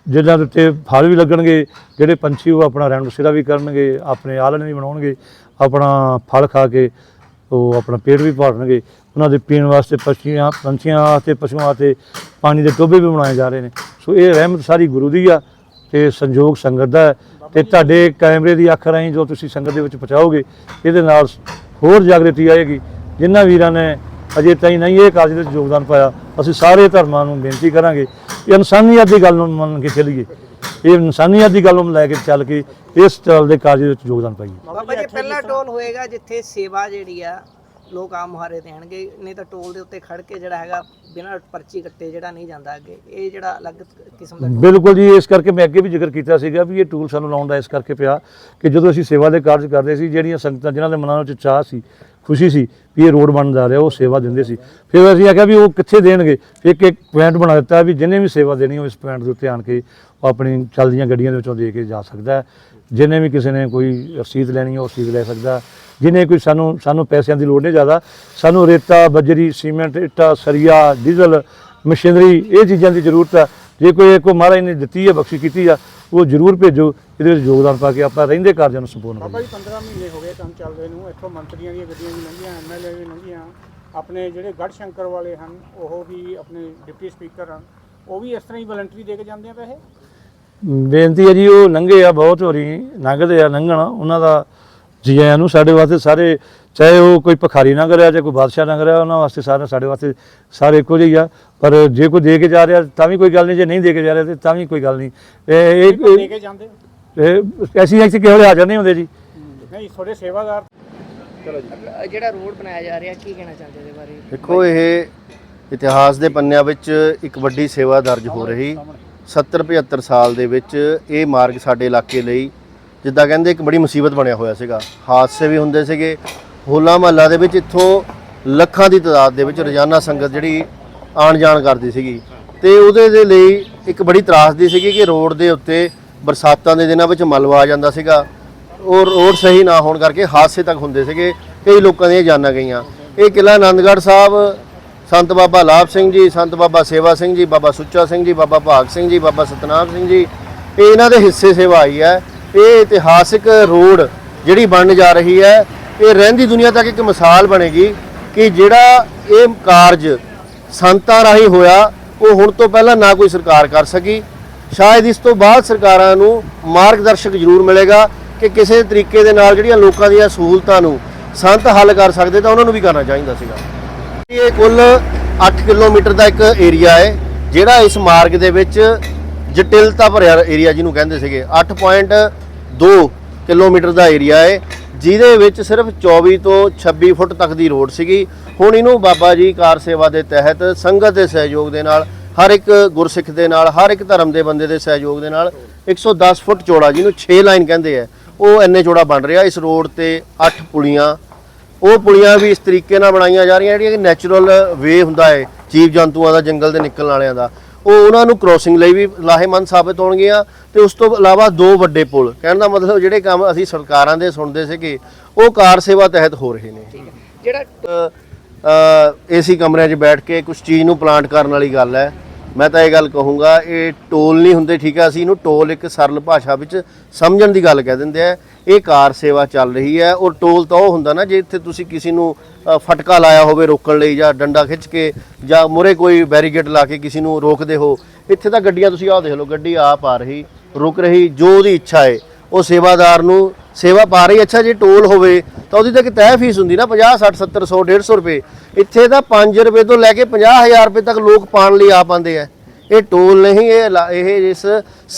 Speaker 2: ਜਿਨ੍ਹਾਂ ਦੇ ਉੱਤੇ ਫਲ ਵੀ ਲੱਗਣਗੇ ਜਿਹੜੇ ਪੰਛੀ ਉਹ ਆਪਣਾ ਰਹਿਣ ਬਸੇਰਾ ਵੀ ਕਰਨਗੇ ਆਪਣੇ ਆਲਣ ਵੀ ਬਣਾਉਣਗੇ ਆਪਣਾ ਫਲ ਖਾ ਕੇ ਉਹ ਆਪਣਾ ਪੇਟ ਵੀ ਭਰਨਗੇ ਉਹਨਾਂ ਦੇ ਪੀਣ ਵਾਸਤੇ ਪੰਛੀਆਂ ਪੰਛੀਆਂ ਵਾਸਤੇ ਪਸ਼ੂਆਂ ਵਾਸਤੇ ਪਾਣੀ ਦੇ ਟੋਬੇ ਵੀ ਬਣਾਏ ਜਾ ਰਹੇ ਨੇ। ਸੋ ਇਹ ਰਹਿਮਤ ਸਾਰੀ ਗੁਰੂ ਦੀ ਆ ਤੇ ਸੰਜੋਗ ਸੰਗਤ ਦਾ ਤੇ ਤੁਹਾਡੇ ਕੈਮਰੇ ਦੀ ਅੱਖ ਰਾਹੀਂ ਜੋ ਤੁਸੀਂ ਸੰਗਤ ਦੇ ਵਿੱਚ ਪਹੁੰਚਾਓਗੇ ਇਹਦੇ ਨਾਲ ਹੋਰ ਜਾਗਰਤੀ ਆਏਗੀ। ਜਿਨ੍ਹਾਂ ਵੀਰਾਂ ਨੇ ਅਜੇ ਤਾਈਂ ਨਹੀਂ ਇਹ ਕਾਰਜ ਦੇ ਵਿੱਚ ਯੋਗਦਾਨ ਪਾਇਆ। ਅਸੀਂ ਸਾਰੇ ਧਰਮਾਂ ਨੂੰ ਬੇਨਤੀ ਕਰਾਂਗੇ ਕਿ ਇਨਸਾਨੀਅਤ ਦੀ ਗੱਲ ਨੂੰ ਮੰਨ ਕੇ ਚੱਲੀਏ। ਇਹ ਇਨਸਾਨੀਅਤ ਦੀ ਗੱਲ ਨੂੰ ਲੈ ਕੇ ਚੱਲ ਕੇ ਇਸ ਤਰ੍ਹਾਂ ਦੇ ਕਾਰਜ ਦੇ ਵਿੱਚ ਯੋਗਦਾਨ ਪਾਈਏ।
Speaker 3: ਬਾਬਾ ਜੀ ਪਹਿਲਾ ਟੋਲ ਹੋਏਗਾ ਜਿੱਥੇ ਸੇਵਾ ਜਿਹੜੀ ਆ ਲੋਕ ਆਮ ਮੁਹਾਰੇ ਦੇਣਗੇ। ਨਹੀਂ ਤਾਂ ਟੋਲ ਦੇ ਉੱਤੇ ਖੜ ਕੇ ਜਿਹੜਾ ਹੈਗਾ ਬਿਨਾਂ ਪਰਚੀ ਕੱਟੇ ਜਿਹੜਾ ਨਹੀਂ ਜਾਂਦਾ ਅੱਗੇ। ਇਹ ਜਿਹੜਾ ਅਲੱਗ ਕਿਸਮ ਦਾ
Speaker 2: ਬਿਲਕੁਲ ਜੀ ਇਸ ਕਰਕੇ ਮੈਂ ਅੱਗੇ ਵੀ ਜ਼ਿਕਰ ਕੀਤਾ ਸੀਗਾ ਵੀ ਇਹ ਟੂਲ ਸਾਨੂੰ ਲਾਉਣ ਦਾ ਇਸ ਕਰਕੇ ਪਿਆ ਕਿ ਜਦੋਂ ਅਸੀਂ ਸੇਵਾ ਦੇ ਕਾਰਜ ਕਰਦੇ ਸੀ ਜਿਹੜੀਆਂ ਸੰਗਤਾਂ ਜਿਨ੍ਹਾਂ ਦੇ ਮਨਾਂ ਵਿੱਚ ਚਾਹ ਸੀ ਖੁਸ਼ੀ ਸੀ ਵੀ ਇਹ ਰੋਡ ਬਣ ਜਾ ਰਿਹਾ, ਉਹ ਸੇਵਾ ਦਿੰਦੇ ਸੀ। ਫਿਰ ਅਸੀਂ ਆਖਿਆ ਵੀ ਉਹ ਕਿੱਥੇ ਦੇਣਗੇ? ਫਿਰ ਇੱਕ ਇੱਕ ਪੁਆਇੰਟ ਬਣਾ ਦਿੱਤਾ ਵੀ ਜਿਹਨੇ ਵੀ ਸੇਵਾ ਦੇਣੀ ਉਹ ਇਸ ਪੁਆਇੰਟ ਦੇ ਉੱਤੇ ਆਣ ਕੇ ਉਹ ਆਪਣੀ ਚੱਲਦੀਆਂ ਗੱਡੀਆਂ ਦੇ ਵਿੱਚੋਂ ਦੇ ਕੇ ਜਾ ਸਕਦਾ ਹੈ। ਜਿਹਨੇ ਵੀ ਕਿਸੇ ਨੇ ਕੋਈ ਰਸੀਦ ਲੈਣੀ ਹੈ, ਉਹ ਰਸੀਦ ਲੈ ਸਕਦਾ ਜਿਹਨੇ ਕੋਈ ਸਾਨੂੰ ਸਾਨੂੰ ਪੈਸਿਆਂ ਦੀ ਲੋੜ ਨਹੀਂ ਜ਼ਿਆਦਾ। ਸਾਨੂੰ ਰੇਤਾ, ਬਜਰੀ, ਸੀਮੈਂਟ, ਇੱਟਾਂ, ਸਰੀਆ, ਡੀਜ਼ਲ, ਮਸ਼ੀਨਰੀ, ਇਹ ਚੀਜ਼ਾਂ ਦੀ ਜ਼ਰੂਰਤ ਹੈ। ਜੇ ਕੋਈ ਕੋਈ ਮਹਾਰਾਜ ਨੇ ਦਿੱਤੀ ਹੈ, ਬਖਸ਼ਿਸ਼ ਕੀਤੀ ਆ ਉਹ ਜ਼ਰੂਰ ਭੇਜੋ ਇਹਦੇ ਵਿੱਚ ਯੋਗਦਾਨ ਪਾ ਕੇ ਆਪਾਂ ਰਹਿੰਦੇ ਕਾਰਜਾਂ ਨੂੰ ਸੰਪੂਰਨ
Speaker 5: ਬਾਬਾ ਜੀ 15 ਮਹੀਨੇ ਹੋ ਗਏ ਕੰਮ ਚੱਲਦੇ ਨੂੰ ਇੱਥੋਂ ਮੰਤਰੀਆਂ ਦੀਆਂ ਗੱਡੀਆਂ ਵੀ ਲੰਘੀਆਂ ਐਮਐਲਏ ਵੀ ਲੰਘੀਆਂ। ਆਪਣੇ ਜਿਹੜੇ ਗੜ ਸ਼ੰਕਰ ਵਾਲੇ ਹਨ ਉਹ ਵੀ ਆਪਣੇ ਡਿਪਟੀ ਸਪੀਕਰ ਹਨ ਉਹ ਵੀ ਇਸ ਤਰ੍ਹਾਂ ਹੀ ਵਲੰਟਰੀ ਦੇ ਕੇ ਜਾਂਦੇ ਆ ਪੈਸੇ?
Speaker 2: ਬੇਨਤੀ ਹੈ ਜੀ ਉਹ ਲੰਘੇ ਆ ਬਹੁਤ ਹੋਰੀ ਲੰਘਦੇ ਆ ਲੰਘਣ। ਉਹਨਾਂ ਦਾ ਜੀ ਆਇਆਂ ਨੂੰ ਸਾਡੇ ਵਾਸਤੇ ਸਾਰੇ ਚਾਹੇ ਉਹ ਕੋਈ ਭਖਾਰੀ ਲੰਘ ਰਿਹਾ ਚਾਹੇ ਕੋਈ ਬਾਦਸ਼ਾਹ ਲੰਘ ਰਿਹਾ ਉਹਨਾਂ ਵਾਸਤੇ ਸਾਰੇ ਸਾਡੇ ਵਾਸਤੇ ਸਾਰੇ ਇੱਕੋ ਜਿਹੇ ਆ। ਪਰ ਜੇ ਕੋਈ ਦੇ ਕੇ ਜਾ ਰਿਹਾ ਤਾਂ ਵੀ ਕੋਈ ਗੱਲ ਨਹੀਂ ਜੇ ਨਹੀਂ ਦੇ ਕੇ ਜਾ ਰਿਹਾ ਤੇ ਤਾਂ ਵੀ ਕੋਈ ਗੱਲ ਨਹੀਂ। ਇਹ
Speaker 5: ਦੇ
Speaker 2: ਇਹ-
Speaker 5: ਕੇ ਜਾਂਦੇ ਹੋ?
Speaker 2: ਇਹ ਐਸੀ ਐਸੀ ਕਿਸੇ ਵੇਲੇ ਹਾਜ਼ਰ ਨਹੀਂ ਹੁੰਦੇ ਜੀ।
Speaker 5: ਨਹੀਂ ਤੁਹਾਡੇ ਸੇਵਾਦਾਰ
Speaker 3: ਜਿਹੜਾ ਰੋਡ ਬਣਾਇਆ ਜਾ ਰਿਹਾ ਕੀ ਕਹਿਣਾ ਚਾਹੁੰਦੇ ਇਹਦੇ ਬਾਰੇ?
Speaker 6: ਦੇਖੋ ਇਹ ਇਤਿਹਾਸ ਦੇ ਪੰਨਿਆਂ ਵਿੱਚ ਇੱਕ ਵੱਡੀ ਸੇਵਾ ਦਰਜ ਹੋ ਰਹੀ। 70 75 ਸਾਲ ਦੇ ਵਿੱਚ ਇਹ ਮਾਰਗ ਸਾਡੇ ਇਲਾਕੇ ਲਈ ਜਿੱਦਾਂ ਕਹਿੰਦੇ ਇੱਕ ਬੜੀ ਮੁਸੀਬਤ ਬਣਿਆ ਹੋਇਆ ਸੀਗਾ। ਹਾਦਸੇ ਵੀ ਹੁੰਦੇ ਸੀਗੇ ਹੋਲਾ ਮਹੱਲਾ ਦੇ ਵਿੱਚ ਇੱਥੋਂ ਲੱਖਾਂ ਦੀ ਤਾਦਾਦ ਦੇ ਵਿੱਚ ਰੋਜ਼ਾਨਾ ਸੰਗਤ ਜਿਹੜੀ ਆਣ ਜਾਣ ਕਰਦੀ ਸੀਗੀ। ਤੇ ਉਹਦੇ ਦੇ ਲਈ ਇੱਕ ਬੜੀ ਤਰਾਸਦੀ ਸੀਗੀ ਕਿ ਰੋਡ ਦੇ ਉੱਤੇ ਬਰਸਾਤਾਂ ਦੇ ਦਿਨਾਂ ਵਿੱਚ ਮਲਵਾ ਆ ਜਾਂਦਾ ਸੀਗਾ। ਉਹ ਰੋਡ ਸਹੀ ਨਾ ਹੋਣ ਕਰਕੇ ਹਾਦਸੇ ਤੱਕ ਹੁੰਦੇ ਸੀਗੇ। ਕਈ ਲੋਕਾਂ ਦੀਆਂ ਜਾਨਾਂ ਗਈਆਂ। ਇਹ ਕਿਲਾ ਆਨੰਦਗੜ੍ਹ ਸਾਹਿਬ ਸੰਤ ਬਾਬਾ ਲਾਭ ਸਿੰਘ ਜੀ ਸੰਤ ਬਾਬਾ ਸੇਵਾ ਸਿੰਘ ਜੀ ਬਾਬਾ ਸੁੱਚਾ ਸਿੰਘ ਜੀ ਬਾਬਾ ਭਾਗ ਸਿੰਘ ਜੀ ਬਾਬਾ ਸਤਨਾਮ ਸਿੰਘ ਜੀ। ਇਹ ਇਹਨਾਂ ਦੇ ਹਿੱਸੇ ਸੇਵਾ ਆਈ ਹੈ। ਇਹ ਇਤਿਹਾਸਿਕ ਰੋਡ ਜਿਹੜੀ ਬਣਨ ਜਾ ਰਹੀ ਹੈ। ਇਹ ਰਹਿੰਦੀ ਦੁਨੀਆ ਤੱਕ ਇੱਕ ਮਿਸਾਲ ਬਣੇਗੀ ਕਿ ਜਿਹੜਾ ਇਹ ਕਾਰਜ ਸੰਤਾਂ ਰਾਹੀਂ ਹੋਇਆ, ਉਹ ਹੁਣ ਤੋਂ ਪਹਿਲਾਂ ਨਾ ਕੋਈ ਸਰਕਾਰ ਕਰ ਸਕੀ। ਸ਼ਾਇਦ ਇਸ ਤੋਂ ਬਾਅਦ ਸਰਕਾਰਾਂ ਨੂੰ ਮਾਰਗਦਰਸ਼ਕ ਜ਼ਰੂਰ ਮਿਲੇਗਾ ਕਿ ਕਿਸੇ ਤਰੀਕੇ ਦੇ ਨਾਲ ਜਿਹੜੀਆਂ ਲੋਕਾਂ ਦੀਆਂ ਸਹੂਲਤਾਂ ਨੂੰ ਸੰਤ ਹੱਲ ਕਰ ਸਕਦੇ ਤਾਂ ਉਹਨਾਂ ਨੂੰ ਵੀ ਕਰਨਾ ਚਾਹੀਦਾ ਸੀਗਾ। ਇਹ ਕੁੱਲ 8 ਕਿਲੋਮੀਟਰ ਦਾ ਇੱਕ ਏਰੀਆ ਹੈ, ਜਿਹੜਾ ਇਸ ਮਾਰਗ ਦੇ ਵਿੱਚ ਜਟਿਲਤਾ ਭਰਿਆ ਏਰੀਆ ਜਿਹਨੂੰ ਕਹਿੰਦੇ ਸੀਗੇ। 8.2 ਕਿਲੋਮੀਟਰ ਦਾ ਏਰੀਆ ਹੈ। ਜਿਹਦੇ ਵਿੱਚ ਸਿਰਫ 24 ਤੋਂ 26 ਫੁੱਟ ਤੱਕ ਦੀ ਰੋਡ ਸੀਗੀ। ਹੁਣ ਇਹਨੂੰ ਬਾਬਾ ਜੀ ਕਾਰ ਸੇਵਾ ਦੇ ਤਹਿਤ ਸੰਗਤ ਦੇ ਸਹਿਯੋਗ ਦੇ ਨਾਲ, ਹਰ ਇੱਕ ਗੁਰਸਿੱਖ ਦੇ ਨਾਲ, ਹਰ ਇੱਕ ਧਰਮ ਦੇ ਬੰਦੇ ਦੇ ਸਹਿਯੋਗ ਦੇ ਨਾਲ 110 ਫੁੱਟ ਚੌੜਾ, ਜਿਹਨੂੰ 6 ਲਾਈਨ ਕਹਿੰਦੇ ਆ, ਉਹ ਇੰਨੇ ਚੌੜਾ ਬਣ ਰਿਹਾ। ਇਸ ਰੋਡ ਤੇ 8 ਪੁਲੀਆਂ, ਉਹ ਪੁਲੀਆਂ ਵੀ ਇਸ ਤਰੀਕੇ ਨਾਲ ਬਣਾਈਆਂ ਜਾ ਰਹੀਆਂ ਜਿਹੜੀਆਂ ਕਿ ਨੈਚੁਰਲ ਵੇ ਹੁੰਦਾ ਹੈ ਜੀਵ ਜੰਤੂਆਂ ਦਾ, ਜੰਗਲ ਦੇ ਨਿਕਲਣ ਵਾਲਿਆਂ ਦਾ। ਉਹ ਉਹਨਾਂ ਨੂੰ ਕ੍ਰੋਸਿੰਗ ਲਈ ਵੀ ਲਾਹੇਮੰਦ ਸਾਬਤ ਹੋਣਗੀਆਂ ਤੇ ਉਸ ਤੋਂ ਇਲਾਵਾ ਦੋ ਵੱਡੇ ਪੁਲ। ਕਹਿਣ ਦਾ ਮਤਲਬ ਜਿਹੜੇ ਕੰਮ ਅਸੀਂ ਸਰਕਾਰਾਂ ਦੇ ਸੁਣਦੇ ਸੀਗੇ ਉਹ ਕਾਰ ਸੇਵਾ ਤਹਿਤ ਹੋ ਰਹੇ ਨੇ।
Speaker 3: ਜਿਹੜਾ
Speaker 6: ਏਸੀ ਕਮਰਿਆਂ 'ਚ ਬੈਠ ਕੇ ਕੁਝ ਚੀਜ਼ ਨੂੰ ਪਲਾਂਟ ਕਰਨ ਵਾਲੀ ਗੱਲ ਹੈ। ਮੈਂ ਤਾਂ ਇਹ ਗੱਲ ਕਹੂੰਗਾ, ਇਹ ਟੋਲ ਨਹੀਂ ਹੁੰਦੇ, ਠੀਕ ਹੈ ਅਸੀਂ ਇਹਨੂੰ ਟੋਲ ਇੱਕ ਸਰਲ ਭਾਸ਼ਾ ਵਿੱਚ ਸਮਝਣ ਦੀ ਗੱਲ ਕਹਿ ਦਿੰਦੇ ਆ। ਇਹ ਕਾਰ ਸੇਵਾ ਚੱਲ ਰਹੀ ਹੈ, ਔਰ ਟੋਲ ਤਾਂ ਉਹ ਹੁੰਦਾ ਨਾ, ਜੇ ਇੱਥੇ ਤੁਸੀਂ ਕਿਸੇ ਨੂੰ ਫਟਕਾ ਲਾਇਆ ਹੋਵੇ ਰੋਕਣ ਲਈ ਜਾਂ ਡੰਡਾ ਖਿੱਚ ਕੇ ਜਾਂ ਮੁਰੇ ਕੋਈ ਬੈਰੀਕੇਡ ਲਾ ਕੇ ਕਿਸੇ ਨੂੰ ਰੋਕਦੇ ਹੋ, ਇੱਥੇ ਤਾਂ ਗੱਡੀਆਂ ਤੁਸੀਂ ਆਹ ਦੇਖ ਲਓ, ਗੱਡੀ ਆਪ ਆ ਰਹੀ, ਰੁਕ ਰਹੀ, ਜੋ ਉਹਦੀ ਇੱਛਾ ਹੈ ਉਹ ਸੇਵਾਦਾਰ ਨੂੰ ਸੇਵਾ ਪਾ ਰਹੀ ਅੱਛਾ ਜੇ ਟੋਲ ਹੋਵੇ ਤਾਂ ਉਹਦੀ ਤਾਂ ਇੱਕ ਤੈਅ ਫੀਸ ਹੁੰਦੀ ਨਾ 50 60 70 100 150 ਰੁਪਏ। ਇੱਥੇ ਤਾਂ 5 ਰੁਪਏ ਤੋਂ ਲੈ ਕੇ 50000 ਰੁਪਏ ਤੱਕ ਲੋਕ ਪਾਣ ਲਈ ਆ ਪਾਉਂਦੇ ਆ। ਇਹ ਟੋਲ ਨਹੀਂ ਇਹ ਇਹ ਇਸ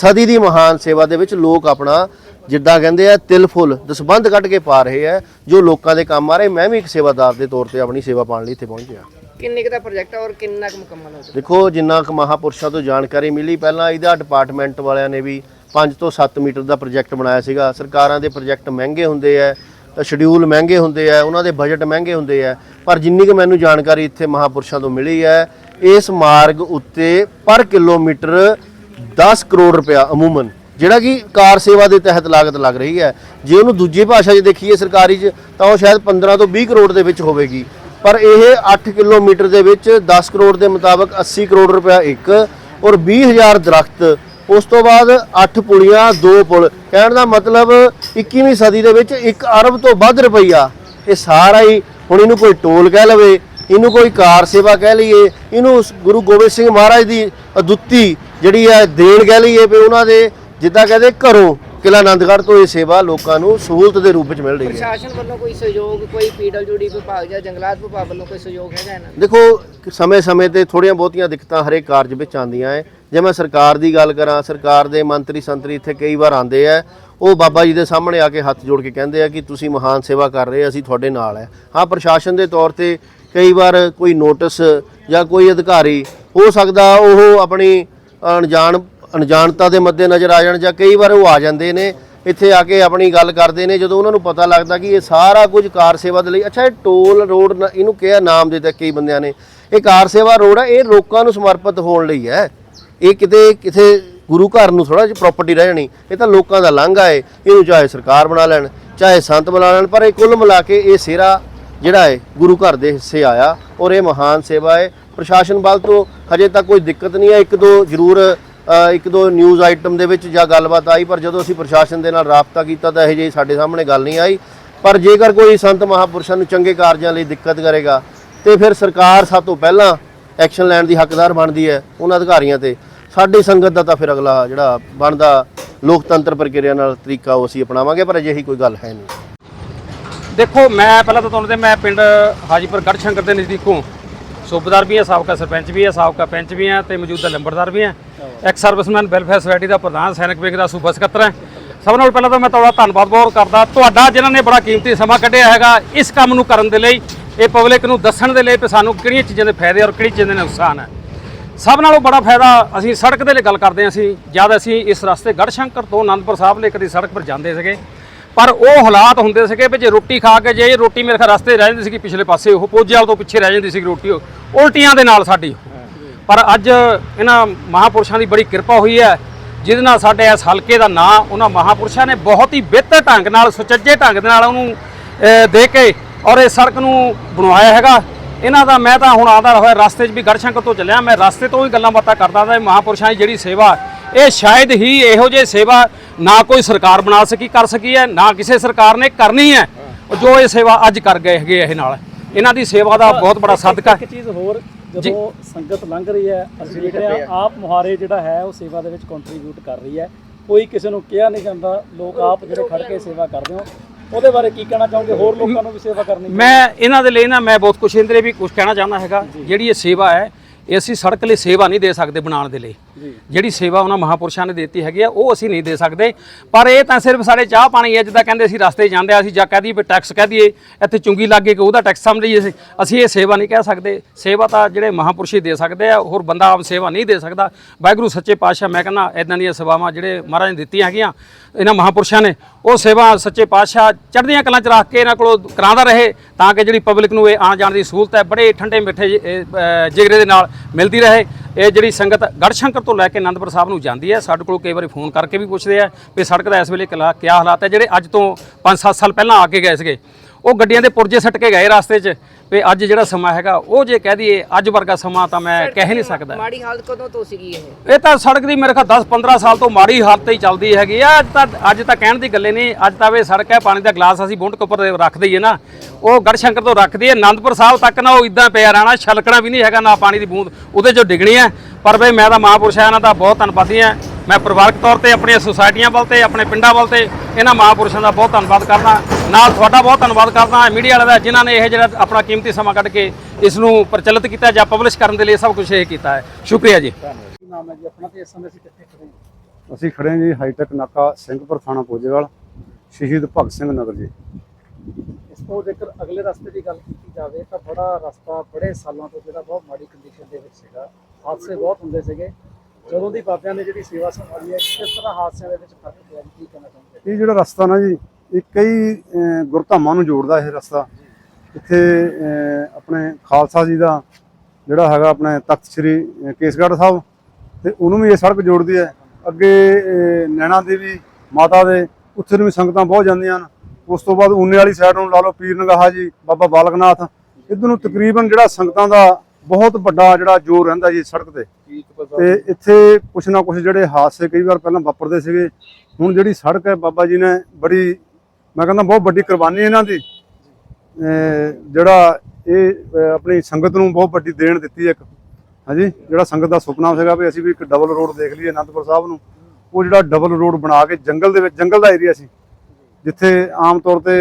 Speaker 6: ਸਦੀ ਦੀ ਮਹਾਨ ਸੇਵਾ ਦੇ ਵਿੱਚ ਲੋਕ ਆਪਣਾ ਜਿੱਦਾਂ ਕਹਿੰਦੇ ਆ ਤਿਲ ਫੁੱਲ ਦਸਬੰਧ ਕੱਢ ਕੇ ਪਾ ਰਹੇ ਆ ਜੋ ਲੋਕਾਂ ਦੇ ਕੰਮ ਆ ਰਹੇ। ਮੈਂ ਵੀ ਇੱਕ ਸੇਵਾਦਾਰ ਦੇ ਤੌਰ ਤੇ ਆਪਣੀ ਸੇਵਾ ਪਾਣ ਲਈ ਇੱਥੇ ਪਹੁੰਚਿਆ।
Speaker 3: ਕਿੰਨੇ ਕੁ ਦਾ ਪ੍ਰੋਜੈਕਟ ਹੈ ਔਰ ਕਿੰਨਾ ਕੁ ਮੁਕੰਮਲ ਹੋ ਚੁੱਕਾ
Speaker 6: ਦੇਖੋ ਜਿੰਨਾ ਕੁ ਮਹਾਪੁਰਸ਼ਾਂ ਤੋਂ ਜਾਣਕਾਰੀ ਮਿਲੀ ਪਹਿਲਾਂ ਇਹਦਾ ਡਿਪਾਰਟਮੈਂਟ ਵਾਲਿਆਂ ਨੇ ਵੀ 5 ਤੋਂ 7 ਮੀਟਰ ਦਾ ਪ੍ਰੋਜੈਕਟ ਬਣਾਇਆ ਸੀਗਾ। ਸਰਕਾਰਾਂ ਦੇ ਪ੍ਰੋਜੈਕਟ ਮਹਿੰਗੇ ਹੁੰਦੇ ਆ ਸ਼ਡਿਊਲ ਮਹਿੰਗੇ ਹੁੰਦੇ ਆ, ਉਹਨਾਂ ਦੇ ਬਜਟ ਮਹਿੰਗੇ ਹੁੰਦੇ ਆ। ਪਰ ਜਿੰਨੀ ਕੁ ਮੈਨੂੰ ਜਾਣਕਾਰੀ ਇੱਥੇ ਮਹਾਪੁਰਸ਼ਾਂ ਤੋਂ ਮਿਲੀ ਹੈ, ਇਸ ਮਾਰਗ ਉੱਤੇ ਪਰ ਕਿਲੋਮੀਟਰ 10 ਕਰੋੜ ਰੁਪਇਆ ਅਮੂਮਨ, ਜਿਹੜਾ ਕਿ ਕਾਰ ਸੇਵਾ ਦੇ ਤਹਿਤ ਲਾਗਤ ਲੱਗ ਰਹੀ ਹੈ। ਜੇ ਉਹਨੂੰ ਦੂਜੀ ਭਾਸ਼ਾ 'ਚ ਦੇਖੀਏ ਸਰਕਾਰੀ 'ਚ, ਤਾਂ ਉਹ ਸ਼ਾਇਦ 15 ਤੋਂ 20 ਕਰੋੜ ਦੇ ਵਿੱਚ ਹੋਵੇਗੀ। ਪਰ ਇਹ 8 ਕਿਲੋਮੀਟਰ ਦੇ ਵਿੱਚ 10 ਕਰੋੜ ਦੇ ਮੁਤਾਬਕ 80 ਕਰੋੜ ਰੁਪਇਆ ਇੱਕ ਔਰ 20000 ਦਰਖਤ ਉਸ ਤੋਂ ਬਾਅਦ 8 ਪੁਲੀਆਂ ਦੋ ਪੁਲ। ਕਹਿਣ ਦਾ ਮਤਲਬ 21ਵੀਂ ਸਦੀ ਦੇ ਵਿੱਚ 1 ਅਰਬ ਤੋਂ ਵੱਧ ਰੁਪਈਆ। ਇਹ ਸਾਰਾ ਹੀ ਹੁਣ ਇਹਨੂੰ ਕੋਈ ਟੋਲ ਕਹਿ ਲਵੇ ਇਹਨੂੰ ਕੋਈ ਕਾਰ ਸੇਵਾ ਕਹਿ ਲਈਏ ਇਹਨੂੰ ਗੁਰੂ ਗੋਬਿੰਦ ਸਿੰਘ ਮਹਾਰਾਜ ਦੀ ਅਦੁੱਤੀ ਜਿਹੜੀ ਹੈ ਦੇਣ ਕਹਿ ਲਈਏ ਵੀ ਉਹਨਾਂ ਦੇ ਜਿੱਦਾਂ ਕਹਿੰਦੇ ਘਰੋਂ ਕਿਲਾ ਆਨੰਦਗੜ੍ਹ ਤੋਂ ਇਹ ਸੇਵਾ ਲੋਕਾਂ ਨੂੰ ਸਹੂਲਤ ਦੇ ਰੂਪ ਵਿੱਚ ਮਿਲ ਰਹੀ ਹੈ।
Speaker 3: ਪ੍ਰਸ਼ਾਸਨ ਵੱਲੋਂ ਕੋਈ ਸਹਿਯੋਗ ਕੋਈ ਪੀਡਬਲਯੂਡੀ ਵਿਭਾਗ ਜਾਂ ਜੰਗਲਾਤ ਵਿਭਾਗ ਵੱਲੋਂ ਕੋਈ ਸਹਿਯੋਗ ਹੈਗਾ ਇਹਨਾਂ?
Speaker 6: ਦੇਖੋ ਸਮੇਂ-ਸਮੇਂ ਤੇ ਥੋੜੀਆਂ ਬਹੁਤੀਆਂ ਦਿੱਕਤਾਂ ਹਰੇਕ ਕਾਰਜ ਵਿੱਚ ਆਉਂਦੀਆਂ ਹੈ ਜੇ ਮੈਂ ਸਰਕਾਰ ਦੀ ਗੱਲ ਕਰਾਂ, ਸਰਕਾਰ ਦੇ ਮੰਤਰੀ ਸੰਤਰੀ ਇੱਥੇ ਕਈ ਵਾਰ ਆਉਂਦੇ ਆ, ਉਹ ਬਾਬਾ ਜੀ ਦੇ ਸਾਹਮਣੇ ਆ ਕੇ ਹੱਥ ਜੋੜ ਕੇ ਕਹਿੰਦੇ ਆ ਕਿ ਤੁਸੀਂ ਮਹਾਨ ਸੇਵਾ ਕਰ ਰਹੇ ਅਸੀਂ ਤੁਹਾਡੇ ਨਾਲ ਹੈ ਹਾਂ, ਪ੍ਰਸ਼ਾਸਨ ਦੇ ਤੌਰ ਤੇ ਕਈ ਵਾਰ ਕੋਈ ਨੋਟਿਸ ਜਾਂ ਕੋਈ ਅਧਿਕਾਰੀ, ਹੋ ਸਕਦਾ ਉਹ ਆਪਣੀ ਅਣਜਾਣ, ਅਣਜਾਣਤਾ ਦੇ ਮੱਦੇ ਨਜ਼ਰ ਆ ਜਾਣ ਜਾਂ ਕਈ ਵਾਰ ਉਹ ਆ ਜਾਂਦੇ ਨੇ, ਇੱਥੇ ਆ ਕੇ ਆਪਣੀ ਗੱਲ ਕਰਦੇ ਨੇ, ਜਦੋਂ ਉਹਨਾਂ ਨੂੰ ਪਤਾ ਲੱਗਦਾ ਕਿ ਇਹ ਸਾਰਾ ਕੁਝ ਕਾਰ ਸੇਵਾ ਦੇ ਲਈ, ਅੱਛਾ, ਇਹ ਟੋਲ ਰੋਡ ਇਹਨੂੰ ਕਿਹਾ ਨਾਮ ਦੇ ਦਿੱਤਾ ਕਈ ਬੰਦਿਆਂ ਨੇ, ਇਹ ਕਾਰ ਸੇਵਾ ਰੋਡ ਹੈ ਇਹ ਲੋਕਾਂ ਨੂੰ ਸਮਰਪਿਤ ਹੋਣ ਲਈ ਹੈ। ਇਹ ਕਿਤੇ ਕਿਸੇ ਗੁਰੂ ਘਰ ਨੂੰ ਥੋੜਾ ਜਿਹਾ ਪ੍ਰਾਪਰਟੀ ਰਹਿ ਜਾਣੀ, ਇਹ ਤਾਂ ਲੋਕਾਂ ਦਾ ਲਾਂਘਾ ਹੈ, ਇਹਨੂੰ ਚਾਹੇ ਸਰਕਾਰ ਬਣਾ ਲੈਣ, ਚਾਹੇ ਸੰਤ ਬਣਾ ਲੈਣ, ਪਰ ਇਹ ਕੁੱਲ ਮਿਲਾ ਕੇ ਇਹ ਸਿਹਰਾ ਜਿਹੜਾ ਹੈ, ਗੁਰੂ ਘਰ ਦੇ ਹਿੱਸੇ ਆਇਆ ਔਰ ਇਹ ਮਹਾਨ ਸੇਵਾ ਹੈ। ਪ੍ਰਸ਼ਾਸਨ ਵੱਲ ਤੋਂ ਹਜੇ ਤੱਕ ਕੋਈ ਦਿੱਕਤ ਨਹੀਂ ਹੈ। ਇੱਕ ਦੋ ਜ਼ਰੂਰ ਇੱਕ ਦੋ ਨਿਊਜ਼ ਆਈਟਮ ਦੇ ਵਿੱਚ ਜਾਂ ਗੱਲਬਾਤ ਆਈ, ਪਰ ਜਦੋਂ ਅਸੀਂ ਪ੍ਰਸ਼ਾਸਨ ਦੇ ਨਾਲ ਰਾਬਤਾ ਕੀਤਾ ਤਾਂ ਇਹ ਜਿਹੀ ਸਾਡੇ ਸਾਹਮਣੇ ਗੱਲ ਨਹੀਂ ਆਈ। ਪਰ ਜੇਕਰ ਕੋਈ ਸੰਤ ਮਹਾਪੁਰਸ਼ਾਂ ਨੂੰ ਚੰਗੇ ਕਾਰਜਾਂ ਲਈ ਦਿੱਕਤ ਕਰੇਗਾ, ਤੇ ਫਿਰ ਸਰਕਾਰ ਸਭ ਤੋਂ ਪਹਿਲਾਂ ਐਕਸ਼ਨ ਲੈਣ ਦੀ ਹੱਕਦਾਰ ਬਣਦੀ ਹੈ, ਉਹਨਾਂ ਅਧਿਕਾਰੀਆਂ ਤੇ। ਸਾਡੀ ਸੰਗਤ ਦਾ ਤਾਂ ਫਿਰ ਅਗਲਾ ਜਿਹੜਾ ਬਣਦਾ ਲੋਕਤੰਤਰ ਪ੍ਰਕਿਰਿਆ ਨਾਲ ਤਰੀਕਾ ਉਹ ਅਸੀਂ ਅਪਣਾਵਾਂਗੇ, ਪਰ ਅਜਿਹੀ ਕੋਈ ਗੱਲ ਹੈ ਨਹੀਂ।
Speaker 7: ਦੇਖੋ, ਮੈਂ ਪਹਿਲਾਂ ਤਾਂ ਤੁਹਾਨੂੰ ਤੇ ਮੈਂ ਪਿੰਡ ਹਾਜੀਪੁਰ ਗੜਸ਼ੰਕਰ ਦੇ ਨਜ਼ਦੀਕੋਂ ਸੂਬੇਦਾਰ ਵੀ ਹਾਂ ਸਾਬਕਾ ਸਰਪੰਚ ਵੀ ਹਾਂ ਸਾਬਕਾ ਪੰਚ ਵੀ ਹਾਂ ਤੇ ਮੌਜੂਦਾ ਲੰਬੜਦਾਰ ਵੀ ਹਾਂ ਐਕਸ ਸਰਵਿਸਮੈਨ ਵੈਲਫੇਅਰ ਸੁਸਾਇਟੀ ਦਾ ਪ੍ਰਧਾਨ, ਸੈਨਿਕ ਵਿੰਗ ਦਾ ਸੂਬਾ ਸਕੱਤਰ ਹਾਂ। ਸਭ ਨਾਲੋਂ ਪਹਿਲਾਂ ਤਾਂ ਮੈਂ ਤੁਹਾਡਾ ਧੰਨਵਾਦ ਬਹੁਤ ਕਰਦਾ। ਤੁਹਾਡਾ ਜਿਨ੍ਹਾਂ ਨੇ ਬੜਾ ਕੀਮਤੀ ਸਮਾਂ ਕੱਢਿਆ ਹੈਗਾ, ਇਸ ਕੰਮ ਨੂੰ ਕਰਨ ਦੇ ਲਈ, ਇਹ ਪਬਲਿਕ ਨੂੰ ਦੱਸਣ ਦੇ ਲਈ ਕਿ ਸਾਨੂੰ ਕਿਹੜੀਆਂ ਚੀਜ਼ਾਂ ਦੇ ਫਾਇਦੇ ਔਰ ਕਿਹੜੀ ਚੀਜ਼ਾਂ ਦੇ ਨੁਕਸਾਨ ਹੈ। ਸਭ ਨਾਲੋਂ ਬੜਾ ਫਾਇਦਾ ਅਸੀਂ ਸੜਕ ਦੇ ਲਈ ਗੱਲ ਕਰਦੇ ਹਾਂ। ਅਸੀਂ ਜਦ ਅਸੀਂ ਇਸ ਰਸਤੇ ਗੜਸ਼ੰਕਰ ਤੋਂ ਆਨੰਦਪੁਰ ਸਾਹਿਬ ਲਈ ਕਦੀ ਸੜਕ ਪਰ ਜਾਂਦੇ ਸੀਗੇ ਪਰ ਉਹ ਹਾਲਾਤ ਹੁੰਦੇ ਸੀਗੇ ਵੀ ਜੇ ਰੋਟੀ ਖਾ ਕੇ ਜੇ ਰੋਟੀ ਮੇਰੇ ਖਾ ਰਸਤੇ ਰਹਿ ਜਾਂਦੀ ਸੀਗੀ ਪਿਛਲੇ ਪਾਸੇ ਉਹ ਪੋਜਿਆਲ ਤੋਂ ਪਿੱਛੇ ਰਹਿ ਜਾਂਦੀ ਸੀ ਰੋਟੀ ਉਹ, ਉਲਟੀਆਂ ਦੇ ਨਾਲ ਸਾਡੀ। ਪਰ ਅੱਜ ਇਹਨਾਂ ਮਹਾਪੁਰਸ਼ਾਂ ਦੀ ਬੜੀ ਕਿਰਪਾ ਹੋਈ ਹੈ ਜਿਹਦੇ ਨਾਲ ਸਾਡੇ ਇਸ ਹਲਕੇ ਦਾ ਨਾਂ ਉਹਨਾਂ ਮਹਾਪੁਰਸ਼ਾਂ ਨੇ ਬਹੁਤ ਹੀ ਬਿਹਤਰ ਢੰਗ ਨਾਲ ਸੁਚੱਜੇ ਢੰਗ ਦੇ ਨਾਲ ਉਹਨੂੰ ਦੇ ਕੇ ਔਰ ਇਹ ਸੜਕ ਨੂੰ ਬਣਵਾਇਆ ਹੈਗਾ। ਇਹਨਾਂ ਦਾ ਮੈਂ ਤਾਂ ਹੁਣ ਆਦਾ ਹੋਇਆ ਰਸਤੇ 'ਚ ਵੀ ਗੜਸ਼ੰਕਰ ਤੋਂ ਚੱਲਿਆ ਮੈਂ ਰਸਤੇ ਤੋਂ ਹੀ ਗੱਲਾਂ ਬਾਤਾਂ ਕਰਦਾ ਤਾਂ ਇਹ ਮਹਾਪੁਰਸ਼ਾਂ ਦੀ ਜਿਹੜੀ ਸੇਵਾ ਇਹ ਸ਼ਾਇਦ ਹੀ ਇਹੋ ਜਿਹੀ ਸੇਵਾ ਨਾ ਕੋਈ ਸਰਕਾਰ ਬਣਾ ਸਕੀ ਕਰ ਸਕੀ ਹੈ ਨਾ ਕਿਸੇ ਸਰਕਾਰ ਨੇ ਕਰਨੀ ਹੈ ਉਹ ਜੋ ਇਹ ਸੇਵਾ ਅੱਜ ਕਰ ਗਏ ਹੈਗੇ ਇਹ ਨਾਲ। ਇਹਨਾਂ ਦੀ ਸੇਵਾ ਦਾ ਬਹੁਤ ਬੜਾ ਸਦਕਾ
Speaker 4: ਇੱਕ ਚੀਜ਼ ਹੋਰ ਜਦੋਂ ਸੰਗਤ ਲੰਘ ਰਹੀ ਹੈ ਅਸੀਂ ਦੇਖ ਰਹੇ ਹਾਂ ਆਪ ਮੁਹਾਰੇ ਜਿਹੜਾ ਹੈ ਉਹ ਸੇਵਾ ਦੇ ਵਿੱਚ ਕੰਟਰੀਬਿਊਟ ਕਰ ਰਹੀ ਹੈ। ਕੋਈ ਕਿਸੇ ਨੂੰ ਕਿਹਾ ਨਹੀਂ ਜਾਂਦਾ ਲੋਕ ਆਪ ਜਿਹੜੇ ਖੜ ਕੇ ਸੇਵਾ ਕਰਦੇ ਹੋ। ਉਹਦੇ ਬਾਰੇ ਕੀ ਕਹਿਣਾ ਚਾਹੋਗੇ? ਹੋਰ ਲੋਕਾਂ ਨੂੰ ਵੀ ਸੇਵਾ ਕਰਨੀ
Speaker 7: ਮੈਂ ਇਹਨਾਂ ਦੇ ਲਈ ਨਾ ਮੈਂ ਬਹੁਤ ਕੁਝ ਇਹਦੇ ਲਈ ਵੀ ਕੁਝ ਕਹਿਣਾ ਚਾਹੁੰਦਾ ਹੈਗਾ। ਜਿਹੜੀ ਇਹ ਸੇਵਾ ਹੈ ਇਹ ਅਸੀਂ ਸੜਕ ਲਈ ਸੇਵਾ ਨਹੀਂ ਦੇ ਸਕਦੇ ਬਣਾਉਣ ਦੇ ਲਈ। ਜਿਹੜੀ ਸੇਵਾ ਉਹਨਾਂ ਮਹਾਪੁਰਸ਼ਾਂ ਨੇ ਦਿੱਤੀ ਹੈਗੀ ਆ ਉਹ ਅਸੀਂ ਨਹੀਂ ਦੇ ਸਕਦੇ। ਪਰ ਇਹ ਤਾਂ ਸਿਰਫ ਸਾਡੇ ਚਾਹ ਪਾਣੀ ਹੈ ਜਿੱਦਾਂ ਕਹਿੰਦੇ ਅਸੀਂ ਰਸਤੇ ਜਾਂਦੇ ਆ ਅਸੀਂ ਜਾਂ ਕਹਿ ਦਈਏ ਵੀ ਟੈਕਸ ਕਹਿ ਦਈਏ ਇੱਥੇ ਚੁੰਗੀ ਲੱਗੇ ਕਿ ਉਹਦਾ ਟੈਕਸ ਸਮਝ ਲਈਏ ਅਸੀਂ। ਅਸੀਂ ਇਹ ਸੇਵਾ ਨਹੀਂ ਕਹਿ ਸਕਦੇ। ਸੇਵਾ ਤਾਂ ਜਿਹੜੇ ਮਹਾਪੁਰਸ਼ ਹੀ ਦੇ ਸਕਦੇ ਆ ਹੋਰ ਬੰਦਾ ਆਮ ਸੇਵਾ ਨਹੀਂ ਦੇ ਸਕਦਾ। ਵਾਹਿਗੁਰੂ ਸੱਚੇ ਪਾਤਸ਼ਾਹ ਮੈਂ ਕਹਿੰਦਾ ਇਦਾਂ ਦੀਆਂ ਸੇਵਾਵਾਂ ਜਿਹੜੇ ਮਹਾਰਾਜ ਨੇ ਦਿੱਤੀਆਂ ਹੈਗੀਆਂ ਇਹਨਾਂ ਮਹਾਪੁਰਸ਼ਾਂ ਨੇ ਉਹ ਸੇਵਾ ਸੱਚੇ ਪਾਤਸ਼ਾਹ ਚੜ੍ਹਦੀਆਂ ਕਲਾਂ 'ਚ ਰੱਖ ਕੇ ਇਹਨਾਂ ਕੋਲੋਂ ਕਰਾਉਂਦਾ ਰਹੇ ਤਾਂ ਕਿ ਜਿਹੜੀ ਪਬਲਿਕ ਨੂੰ ਇਹ ਆਉਣ ਜਾਣ ਦੀ ਸਹੂਲਤ ਹੈ, ਬੜੇ ਠੰਡੇ ਮਿੱਠੇ ਜਿ- ਜਿਗਰੇ ਦੇ ਨਾਲ ਮਿਲਦੀ ਰਹੇ। ਇਹ ਜਿਹੜੀ ਸੰਗਤ ਗੜਸ਼ੰਕਰ ਤੋਂ ਲੈ ਕੇ ਆਨੰਦਪੁਰ ਸਾਹਿਬ ਨੂੰ ਜਾਂਦੀ ਹੈ, ਸਾਡੇ ਕੋਲ ਕਈ ਵਾਰੀ ਫੋਨ ਕਰਕੇ ਵੀ ਪੁੱਛਦੇ ਆ ਵੀ ਸੜਕ ਦਾ ਇਸ ਵੇਲੇ ਕਿਲਾ ਕਿਆ ਹਾਲਾਤ ਹੈ? ਜਿਹੜੇ ਅੱਜ ਤੋਂ 5-7 ਸਾਲ ਪਹਿਲਾਂ ਆ ਕੇ ਗਏ ਸੀਗੇ। ਉਹ ਗੱਡੀਆਂ ਦੇ ਪੁਰਜੇ ਸੱਟ ਕੇ ਗਏ ਰਸਤੇ 'ਚ ਵੀ ਅੱਜ ਜਿਹੜਾ ਸਮਾਂ ਹੈਗਾ ਉਹ ਜੇ ਕਹਿ ਦਈਏ ਅੱਜ ਵਰਗਾ ਸਮਾਂ ਤਾਂ ਮੈਂ ਕਹਿ ਨਹੀਂ ਸਕਦਾ।
Speaker 3: ਮਾੜੀ ਹਾਲਤ ਕਦੋਂ ਤੋਂ ਸੀਗੀ ਇਹ?
Speaker 7: ਇਹ ਤਾਂ ਸੜਕ ਦੀ ਮੇਰੇ ਖਿਆਲ 10-15 ਸਾਲ ਤੋਂ ਮਾੜੀ ਹਾਲਤ ਹੀ ਚੱਲਦੀ ਹੈਗੀ ਆ। ਅੱਜ ਤਾਂ ਅੱਜ ਤਾਂ ਕਹਿਣ ਦੀ ਗੱਲੇ ਨਹੀਂ ਅੱਜ ਤਾਂ ਵੇ ਸੜਕ ਹੈ ਪਾਣੀ ਦਾ ਗਲਾਸ ਅਸੀਂ ਬੁੰਡ ਉੱਪਰ ਰੱਖ ਦਈਏ ਨਾ। ਉਹ ਗੜਸ਼ੰਕਰ ਤੋਂ ਰੱਖ ਦਈਏ ਆਨੰਦਪੁਰ ਸਾਹਿਬ ਤੱਕ ਨਾ ਉਹ ਇਦਾਂ ਪਿਆ ਰਹਿਣਾ ਛਲਕਣਾ ਵੀ ਨਹੀਂ ਹੈਗਾ ਨਾ ਪਾਣੀ ਦੀ ਬੂੰਦ ਉਹਦੇ 'ਚੋਂ ਡਿੱਗਣੀ ਹੈ। ਪਰ ਬਈ ਮੈਂ ਤਾਂ ਮਹਾਂਪੁਰਸ਼ਾਂ ਇਹਨਾਂ ਦਾ ਬਹੁਤ ਧੰਨਵਾਦੀ ਹਾਂ। ਮੈਂ ਪਰਿਵਾਰਕ ਤੌਰ ਤੇ ਆਪਣੀਆਂ ਸੁਸਾਇਟੀਆਂ ਵੱਲ ਤੇ ਆਪਣੇ ਪਿੰਡਾਂ ਵੱਲ ਤੇ ਇਹਨਾਂ ਮਹਾਂਪੁਰਸ਼ਾਂ ਦਾ ਬਹੁਤ ਧੰਨਵਾਦ ਕਰਦਾ। ਨਾਲ ਤੁਹਾਡਾ ਬਹੁਤ ਧੰਨਵਾਦ ਕਰਦਾ ਮੀਡੀਆ ਵਾਲਿਆਂ ਦਾ ਜਿਨ੍ਹਾਂ ਨੇ ਇਹ ਜਿਹੜਾ ਆਪਣਾ ਕੀਮਤੀ ਸਮਾਂ ਕੱਢ ਕੇ ਇਸ ਨੂੰ ਪ੍ਰਚਲਿਤ ਕੀਤਾ ਜਾਂ ਪਬਲਿਸ਼ ਕਰਨ ਦੇ ਲਈ ਸਭ ਕੁਝ ਇਹ ਕੀਤਾ ਹੈ। ਸ਼ੁਕਰੀਆ ਜੀ।
Speaker 4: ਕੀ ਨਾਮ ਹੈ ਜੀ ਆਪਣਾ ਤੇ ਇਸ ਸਮੇਂ ਅਸੀਂ ਕਿੱਥੇ ਖੜੇ ਹਾਂ?
Speaker 8: ਅਸੀਂ ਖੜੇ ਹਾਂ ਜੀ ਹਾਈਟੈਕ ਨਾਕਾ ਸਿੰਘਪੁਰ ਥਾਣਾ ਪੋਜੇਵਾਲ ਸ਼ਹੀਦ ਭਗਤ ਸਿੰਘ ਨਗਰ ਜੀ।
Speaker 4: ਇਸ ਤੋਂ ਜੇਕਰ ਅਗਲੇ ਰਸਤੇ ਦੀ ਗੱਲ ਕੀਤੀ ਜਾਵੇ ਤਾਂ ਬੜਾ ਰਸਤਾ ਬੜੇ ਸਾਲਾਂ ਤੋਂ ਜਿਹੜਾ ਬਹੁਤ ਮਾੜੀ ਕੰਡੀਸ਼ਨ ਦੇ ਵਿੱਚ ਸੀਗਾ। ਹਾਦਸੇ ਬਹੁਤ ਹੁੰਦੇ ਸੀਗੇ। ਜਦੋਂ ਦੀ ਬਾਬਿਆਂ ਨੇ ਜਿਹੜੀ ਸੇਵਾ ਸੰਭਾਲੀ ਹੈ, ਕਿਸ ਤਰ੍ਹਾਂ ਹਾਦਸਿਆਂ ਦੇ ਵਿੱਚ ਫ਼ਰਕ ਪਿਆ ਜੀ? ਕੀ ਕਹਿਣਾ ਚਾਹੁੰਦੇ
Speaker 8: ਇਹ ਜਿਹੜਾ ਰਸਤਾ ਨਾ ਜੀ, ਇਹ ਕਈ ਗੁਰਧਾਮਾਂ ਨੂੰ ਜੋੜਦਾ ਇਹ ਰਸਤਾ। ਇੱਥੇ ਆਪਣੇ ਖਾਲਸਾ ਜੀ ਦਾ ਜਿਹੜਾ ਹੈਗਾ ਆਪਣੇ ਤਖਤ ਸ੍ਰੀ ਕੇਸਗੜ੍ਹ ਸਾਹਿਬ ਤੇ ਉਹਨੂੰ ਵੀ ਇਹ ਸੜਕ ਜੋੜਦੀ ਹੈ। ਅੱਗੇ ਨੈਣਾ ਦੇਵੀ ਮਾਤਾ ਦੇ, ਉੱਥੇ ਨੂੰ ਵੀ ਸੰਗਤਾਂ ਬਹੁਤ ਜਾਂਦੀਆਂ ਹਨ। ਉਸ ਤੋਂ ਬਾਅਦ ਊਨੇ ਵਾਲੀ ਸਾਈਡ ਨੂੰ ਲਾ ਲਓ ਪੀਰ ਨਗਾਹਾ ਜੀ, ਬਾਬਾ ਬਾਲਕਨਾਥ। ਇੱਧਰ ਨੂੰ ਤਕਰੀਬਨ ਜਿਹੜਾ ਸੰਗਤਾਂ ਦਾ ਬਹੁਤ ਵੱਡਾ ਜਿਹੜਾ ਜੋਰ ਰਹਿੰਦਾ ਜੀ ਸੜਕ ਤੇ। ਤੇ ਇੱਥੇ ਕੁਛ ਨਾ ਕੁਛ ਜਿਹੜੇ ਹਾਦਸੇ ਕਈ ਵਾਰ ਪਹਿਲਾਂ ਵਾਪਰਦੇ ਸੀਗੇ। ਹੁਣ ਜਿਹੜੀ ਸੜਕ ਹੈ ਬਾਬਾ ਜੀ ਨੇ ਬੜੀ ਮੈਂ ਕਹਿੰਦਾ ਬਹੁਤ ਵੱਡੀ ਕੁਰਬਾਨੀ ਇਹਨਾਂ ਦੀ। ਜਿਹੜਾ ਇਹ ਆਪਣੀ ਸੰਗਤ ਨੂੰ ਬਹੁਤ ਵੱਡੀ ਦੇਣ ਦਿੱਤੀ ਇੱਕ। ਹਾਂਜੀ ਜਿਹੜਾ ਸੰਗਤ ਦਾ ਸੁਪਨਾ ਸੀਗਾ ਵੀ ਅਸੀਂ ਵੀ ਇੱਕ ਡਬਲ ਰੋਡ ਦੇਖ ਲਈਏ ਅਨੰਦਪੁਰ ਸਾਹਿਬ ਨੂੰ। ਉਹ ਜਿਹੜਾ ਡਬਲ ਰੋਡ ਬਣਾ ਕੇ ਜੰਗਲ ਦੇ ਵਿੱਚ ਜੰਗਲ ਦਾ ਏਰੀਆ ਸੀ। ਜਿੱਥੇ ਆਮ ਤੌਰ ਤੇ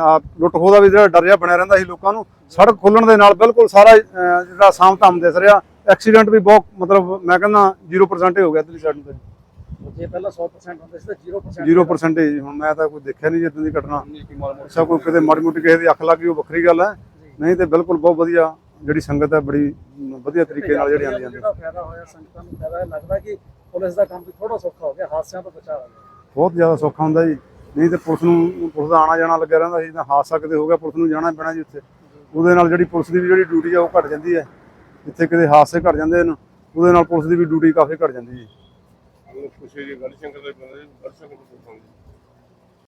Speaker 8: ਆ ਲੁੱਟ ਖੋਹ ਦਾ ਵੀ ਜਿਹੜਾ ਡਰ ਜਿਹਾ ਬਣਿਆ ਰਹਿੰਦਾ ਸੀ ਲੋਕਾਂ ਨੂੰ ਸੜਕ ਖੁੱਲਣ ਦੇ ਨਾਲ ਬਿਲਕੁਲ ਸਾਰਾ ਜਿਹੜਾ ਸਾਮ ਧਾਮ ਦਿਸ ਰਿਹਾ ਐਕਸੀਡੈਂਟ ਵੀ ਬਹੁਤ ਮਤਲਬ ਮੈਂ ਕਹਿੰਦਾ 0% ਹੀ ਗਿਆ ਇਧਰਲੀ ਸਾਈਡ ਤੇ
Speaker 4: ਜੇ। ਪਹਿਲਾਂ 100% ਹੁੰਦੇ ਸੀ ਤਾਂ 0%
Speaker 8: 0% ਹੀ ਹੁਣ ਮੈਂ ਤਾਂ ਕੋਈ ਦੇਖਿਆ ਨਹੀਂ ਜਿੱਦਾਂ ਦੀ ਘਟਨਾ। ਅੱਛਾ ਕੋਈ ਕਿਤੇ ਮਾੜੀ ਮੋਟੀ ਕਿਸੇ ਦੀ ਅੱਖ ਲੱਗ ਗਈ ਉਹ ਵੱਖਰੀ ਗੱਲ ਹੈ। ਨਹੀਂ ਤੇ ਬਿਲਕੁਲ ਬਹੁਤ ਵਧੀਆ ਜਿਹੜੀ ਸੰਗਤ ਹੈ ਬੜੀ ਵਧੀਆ ਤਰੀਕੇ ਨਾਲ ਜਿਹੜੀ ਆਉਂਦੀ ਜਾਂਦੀ
Speaker 4: ਫਾਇਦਾ ਹੋਇਆ ਸੰਗਤਾਂ ਨੂੰ ਫਾਇਦਾ ਲੱਗਦਾ ਕਿ ਪੁਲਿਸ ਦਾ ਕੰਮ ਵੀ ਥੋੜਾ ਸੌਖਾ ਹੋ ਗਿਆ ਹਾਦਸਿਆਂ ਤੋਂ ਬਚਾ ਹੋ ਗਿਆ।
Speaker 8: ਬਹੁਤ ਜ਼ਿਆਦਾ ਸੌਖਾ ਹੁੰਦਾ ਜੀ। ਨਹੀਂ ਤੇ ਪੁਲਿਸ ਨੂੰ, ਪੁਲਿਸ ਦਾ ਆਣਾ ਜਾਣਾ ਲੱਗਿਆ ਰਹਿੰਦਾ ਸੀ, ਤਾਂ ਹਾਦਸਾ ਕਿਤੇ ਹੋ ਗਿਆ, ਪੁਲਿਸ ਨੂੰ ਜਾਣਾ ਪੈਣਾ ਜੀ ਉੱਥੇ। ਉਹਦੇ ਨਾਲ ਜਿਹੜੀ ਪੁਲਿਸ ਦੀ ਵੀ ਜਿਹੜੀ ਡਿਊਟੀ ਆ, ਉਹ ਘਟ ਜਾਂਦੀ ਹੈ। ਜਿੱਥੇ ਕਿਤੇ ਹਾਦਸੇ ਘਟ ਜਾਂਦੇ ਨੇ ਉਹਦੇ ਨਾਲ ਪੁਲਿਸ ਦੀ ਵੀ ਡਿਊਟੀ ਕਾਫੀ ਘਟ ਜਾਂਦੀ ਜੀ